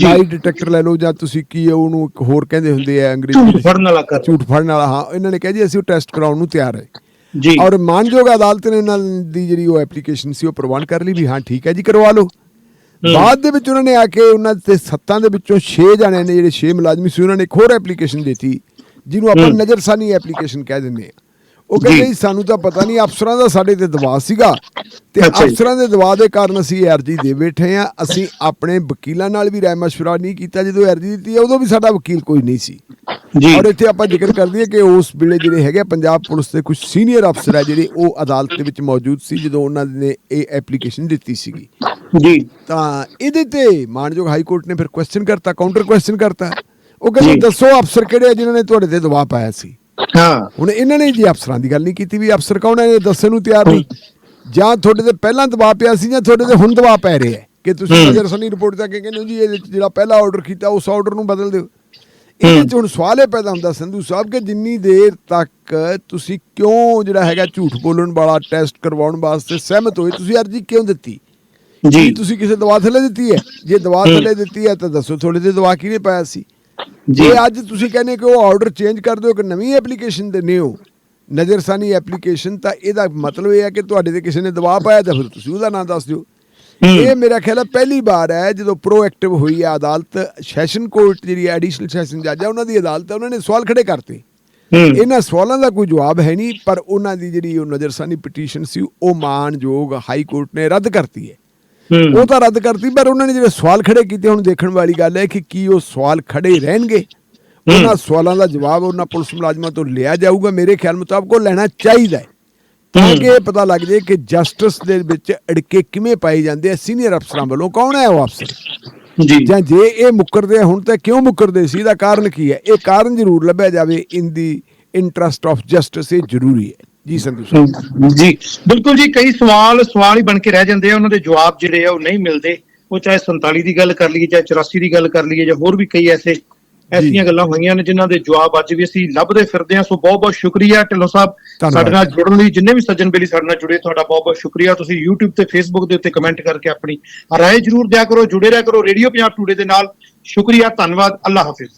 Lie detector ਲੈ ਲਓ ਜਾਂ ਤੁਸੀਂ ਕੀ ਹੈ ਉਹਨੂੰ ਇੱਕ ਹੋਰ ਕਹਿੰਦੇ ਹੁੰਦੇ ਆ ਅੰਗਰੇਜ਼ੀ ਝੂਠ ਫੜਨ ਵਾਲਾ ਕਰ। ਝੂਠ ਫੜਨ ਵਾਲਾ ਹਾਂ ਇਹਨਾਂ ਨੇ ਕਿਹਾ ਜੀ ਅਸੀਂ ਉਹ ਟੈਸਟ ਕਰਾਉਣ ਨੂੰ ਤਿਆਰ ਹੈ। ਜੀ। ਔਰ ਮਾਨਯੋਗ ਅਦਾਲਤ ਨੇ ਇਹਨਾਂ ਦੀ ਜਿਹੜੀ ਉਹ ਐਪਲੀਕੇਸ਼ਨ ਸੀ ਉਹ ਪ੍ਰਵਾਨ ਕਰ ਲਈ ਵੀ ਹਾਂ ਠੀਕ ਹੈ ਜੀ ਕਰਵਾ ਲਓ। ਬਾਅਦ ਦੇ ਵਿੱਚ ਉਹਨਾਂ ਨੇ ਆ ਕੇ ਉਹਨਾਂ ਤੇ ਸੱਤਾਂ ਦੇ ਵਿੱਚੋਂ 6 ਜਣਿਆਂ ਨੇ ਜਿਹੜੇ 6 ਮੁਲਾਜ਼ਮ ਸੀ ਉਹਨਾਂ ਨੇ ਇੱਕ ਹੋਰ ਐਪਲੀਕੇਸ਼ਨ ਦਿੱਤੀ ਜਿਹਨੂੰ ਆਪਾਂ। ਨਜ਼ਰਸਾਨੀ ਐਪਲੀਕੇਸ਼ਨ ਕਹਿ ਦਿੰਦੇ ਆ ਉਹ। ਕਹਿੰਦੇ ਜੀ। ਸਾਨੂੰ ਤਾਂ ਪਤਾ ਨਹੀਂ ਅਫਸਰਾਂ ਦਾ ਸਾਡੇ ਤੇ ਦਬਾਅ ਸੀਗਾ। ਤੇ। ਅਫਸਰਾਂ ਦੇ ਦਬਾਅ ਦੇ ਕਾਰਨ ਅਸੀਂ ਅਰਜੀ ਦੇ ਬੈਠੇ ਆ ਅਸੀਂ ਆਪਣੇ ਵਕੀਲਾਂ ਨਾਲ ਵੀ ਰਾਏ ਮਸ਼ਵਰਾ ਨਹੀਂ ਕੀਤਾ ਜਦੋਂ ਅਰਜੀ ਦਿੱਤੀ ਹੈ ਉਦੋਂ ਵੀ ਸਾਡਾ ਵਕੀਲ ਕੋਈ ਨਹੀਂ ਸੀ। ਜੀ। ਔਰ ਇੱਥੇ ਆਪਾਂ ਜ਼ਿਕਰ ਕਰ ਦਈਏ ਕਿ ਉਸ ਵੇਲੇ ਜਿਹੜੇ ਹੈਗੇ ਆ, ਪੰਜਾਬ ਪੁਲਿਸ ਦੇ ਕੁਝ ਸੀਨੀਅਰ ਅਫਸਰ ਆ ਜਿਹੜੇ ਉਹ ਅਦਾਲਤ ਦੇ ਵਿੱਚ ਮੌਜੂਦ ਸੀ ਜਦੋਂ ਉਹਨਾਂ ਨੇ ਇਹ ਐਪਲੀਕੇਸ਼ਨ ਦਿੱਤੀ ਸੀਗੀ। ਜੀ। ਤਾਂ ਇਹਦੇ ਤੇ ਮਾਨਯੋਗ ਹਾਈ ਕੋਰਟ ਨੇ ਫਿਰ ਕੁਐਸਚਨ ਕਰਤਾ ਕਾਊਂਟਰ ਕੁਐਸਚਨ ਕਰਤਾ। ਉਹ ਕਹਿੰਦੇ। ਦੱਸੋ ਅਫਸਰ ਕਿਹੜੇ ਆ ਜਿਨ੍ਹਾਂ ਨੇ ਤੁਹਾਡੇ ਤੇ ਦਬਾਅ ਪਾਇਆ ਸੀ? ਹਾਂ। ਹੁਣ ਇਹਨਾਂ ਨੇ ਜੀ ਅਫਸਰਾਂ ਦੀ ਗੱਲ ਨਹੀਂ ਕੀਤੀ ਵੀ ਅਫਸਰ ਕੌਣ ਹੈ ਦੱਸਣ ਨੂੰ ਤਿਆਰ ਨਹੀਂ। ਜਾਂ ਤੁਹਾਡੇ ਤੇ ਪਹਿਲਾਂ ਦਬਾਅ ਪਿਆ ਸੀ ਜਾਂ ਤੁਹਾਡੇ ਤੇ ਹੁਣ ਦਬਾਅ ਪੈ ਰਿਹਾ ਹੈ? ਕਿ ਤੁਸੀਂ ਹੂੰ। ਨਜ਼ਰਸਨੀ ਰਿਪੋਰਟ ਜਾ ਕੇ ਕਹਿੰਦੇ ਹੋ ਜੀ ਇਹ ਜਿਹੜਾ ਪਹਿਲਾ ਆਰਡਰ ਕੀਤਾ ਉਸ ਆਰਡਰ ਨੂੰ ਬਦਲ ਦਿਓ। ਇਹਦੇ ਚ ਹੁਣ ਸਵਾਲ ਇਹ ਪੈਦਾ ਹੁੰਦਾ ਸੰਧੂ ਸਾਹਿਬ ਕਿ ਜਿੰਨੀ ਦੇਰ ਤੱਕ ਤੁਸੀਂ ਕਿਉਂ ਜਿਹੜਾ ਹੈਗਾ ਝੂਠ ਬੋਲਣ ਵਾਲਾ ਟੈਸਟ ਕਰਵਾਉਣ ਵਾਸਤੇ ਸਹਿਮਤ ਹੋਏ? ਤੁਸੀਂ ਅਰਜੀ ਕਿਉਂ ਦਿੱਤੀ? ਜੀ। ਤੁਸੀਂ ਕਿਸੇ ਦਵਾ ਥੱਲੇ ਦਿੱਤੀ ਹੈ? ਜੇ ਦਵਾ। ਥੱਲੇ ਦਿੱਤੀ ਹੈ ਤਾਂ ਦੱਸੋ ਤੁਹਾਡੇ ਤੇ ਦਵਾ ਕਿਹਨੇ ਪਾਇਆ ਸੀ? ਜੀ। ਅੱਜ ਤੁਸੀਂ ਕਹਿੰਦੇ ਕਿ ਉਹ ਆਰਡਰ ਚੇਂਜ ਕਰ ਦਿਓ ਕਿ ਨਵੀਂ ਐਪਲੀਕੇਸ਼ਨ ਦਿੰਦੇ ਹੋ ਨਜ਼ਰਸਾਨੀ ਐਪਲੀਕੇਸ਼ਨ ਤਾਂ ਇਹਦਾ ਮਤਲਬ ਇਹ ਹੈ ਕਿ ਤੁਹਾਡੇ ਤੇ ਕਿਸੇ ਨੇ ਦਬਾਅ ਪਾਇਆ ਤਾਂ ਫਿਰ ਤੁਸੀਂ ਉਹਦਾ ਨਾਮ ਦੱਸ ਦਿਓ। ਇਹ ਮੇਰਾ ਖਿਆਲ ਹੈ ਪਹਿਲੀ ਵਾਰ ਹੈ ਜਦੋਂ ਪ੍ਰੋਐਕਟਿਵ ਹੋਈ ਹੈ ਅਦਾਲਤ ਸੈਸ਼ਨ ਕੋਰਟ ਜਿਹੜੀ ਐਡੀਸ਼ਨਲ ਸੈਸ਼ਨ ਜੱਜ ਹੈ ਉਹਨਾਂ ਦੀ ਅਦਾਲਤ ਹੈ ਉਹਨਾਂ ਨੇ ਸਵਾਲ ਖੜੇ ਕਰਤੇ। ਇਹਨਾਂ ਸਵਾਲਾਂ ਦਾ ਕੋਈ ਜਵਾਬ ਹੈ ਨਹੀਂ ਪਰ ਉਹਨਾਂ ਦੀ ਜਿਹੜੀ ਉਹ ਨਜ਼ਰਸਾਨੀ ਪਟੀਸ਼ਨ ਸੀ ਉਹ ਮਾਨਯੋਗ ਹਾਈ ਕੋਰਟ ਨੇ ਰੱਦ ਕਰਤੀ ਹੂੰ। ਉਹ ਤਾਂ ਰੱਦ ਕਰਤੀ ਪਰ ਉਹਨਾਂ ਨੇ ਜਿਹੜੇ ਸਵਾਲ ਖੜੇ ਕੀਤੇ ਹੁਣ ਦੇਖਣ ਵਾਲੀ ਗੱਲ ਹੈ ਕਿ ਕੀ ਉਹ ਸਵਾਲ ਖੜੇ ਰਹਿਣਗੇ। ਉਹਨਾਂ ਸਵਾਲਾਂ ਦਾ ਜਵਾਬ ਉਹਨਾਂ ਪੁਲਿਸ ਮੁਲਾਜ਼ਮਾਂ ਤੋਂ ਲਿਆ ਜਾਊਗਾ। ਮੇਰੇ ਖਿਆਲ ਮੁਤਾਬਕ ਉਹ ਲੈਣਾ ਚਾਹੀਦਾ ਹੈ। ਤਾਂ। ਕਿ ਇਹ ਪਤਾ ਲੱਗ ਜਾਏ ਕਿ ਜਸਟਿਸ ਦੇ ਵਿੱਚ ਅੜਕੇ ਕਿਵੇਂ ਪਾਏ ਜਾਂਦੇ ਆ। ਸੀਨੀਅਰ ਅਫਸਰਾਂ ਵੱਲੋਂ ਕੌਣ ਹੈ ਉਹ ਅਫਸਰ? ਜੀ। ਜਾਂ ਜੇ ਇਹ ਮੁੱਕਰਦੇ ਹੁਣ ਤਾਂ ਕਿਉਂ ਮੁੱਕਰਦੇ ਸੀ? ਇਹਦਾ ਕਾਰਨ ਕੀ ਹੈ? ਇਹ ਕਾਰਨ ਜ਼ਰੂਰ ਲੱਭਿਆ ਜਾਵੇ। In the interest of justice ਇਹ ਜ਼ਰੂਰੀ ਹੈ। ਜੀ ਸੰਧੂ ਸਾਹਿਬ ਜੀ ਬਿਲਕੁਲ ਜੀ ਕਈ ਸਵਾਲ ਸਵਾਲ ਹੀ ਬਣ ਕੇ ਰਹਿ ਜਾਂਦੇ ਆ ਉਹਨਾਂ ਦੇ ਜਵਾਬ ਜਿਹੜੇ ਆ ਉਹ ਨਹੀਂ ਮਿਲਦੇ। ਉਹ ਚਾਹੇ 47 ਦੀ ਗੱਲ ਕਰ ਲਈਏ ਚਾਹੇ 84 ਦੀ ਗੱਲ ਕਰ ਲਈਏ ਜਾਂ ਹੋਰ ਵੀ ਕਈ ਐਸੇ ਐਸੀਆਂ ਗੱਲਾਂ ਹੋਈਆਂ ਨੇ ਜਿਨ੍ਹਾਂ ਦੇ ਜਵਾਬ ਅੱਜ ਵੀ ਅਸੀਂ ਲੱਭਦੇ ਫਿਰਦੇ ਹਾਂ ਸੋ ਬਹੁਤ ਬਹੁਤ ਸ਼ੁਕਰੀਆ ਢਿੱਲੋਂ ਸਾਹਿਬ। ਸਾਡੇ ਨਾਲ ਜੁੜਨ ਲਈ। ਜਿੰਨੇ ਵੀ ਸੱਜਣ ਬੇਲੀ ਸਾਡੇ ਨਾਲ ਜੁੜੇ ਤੁਹਾਡਾ ਬਹੁਤ ਬਹੁਤ ਸ਼ੁਕਰੀਆ। ਤੁਸੀਂ YouTube ਤੇ Facebook ਦੇ ਉੱਤੇ ਕਮੈਂਟ ਕਰਕੇ ਆਪਣੀ ਰਾਏ ਜਰੂਰ ਦਿਆ ਕਰੋ ਜੁੜੇ ਰਹਿਆ ਕਰੋ ਰੇਡੀਓ ਪੰਜਾਬ ਟੂਡੇ ਦੇ ਨਾਲ। ਸ਼ੁਕਰੀਆ ਧੰਨਵਾਦ। ਅੱਲਾ ਹਾਫਿਜ਼।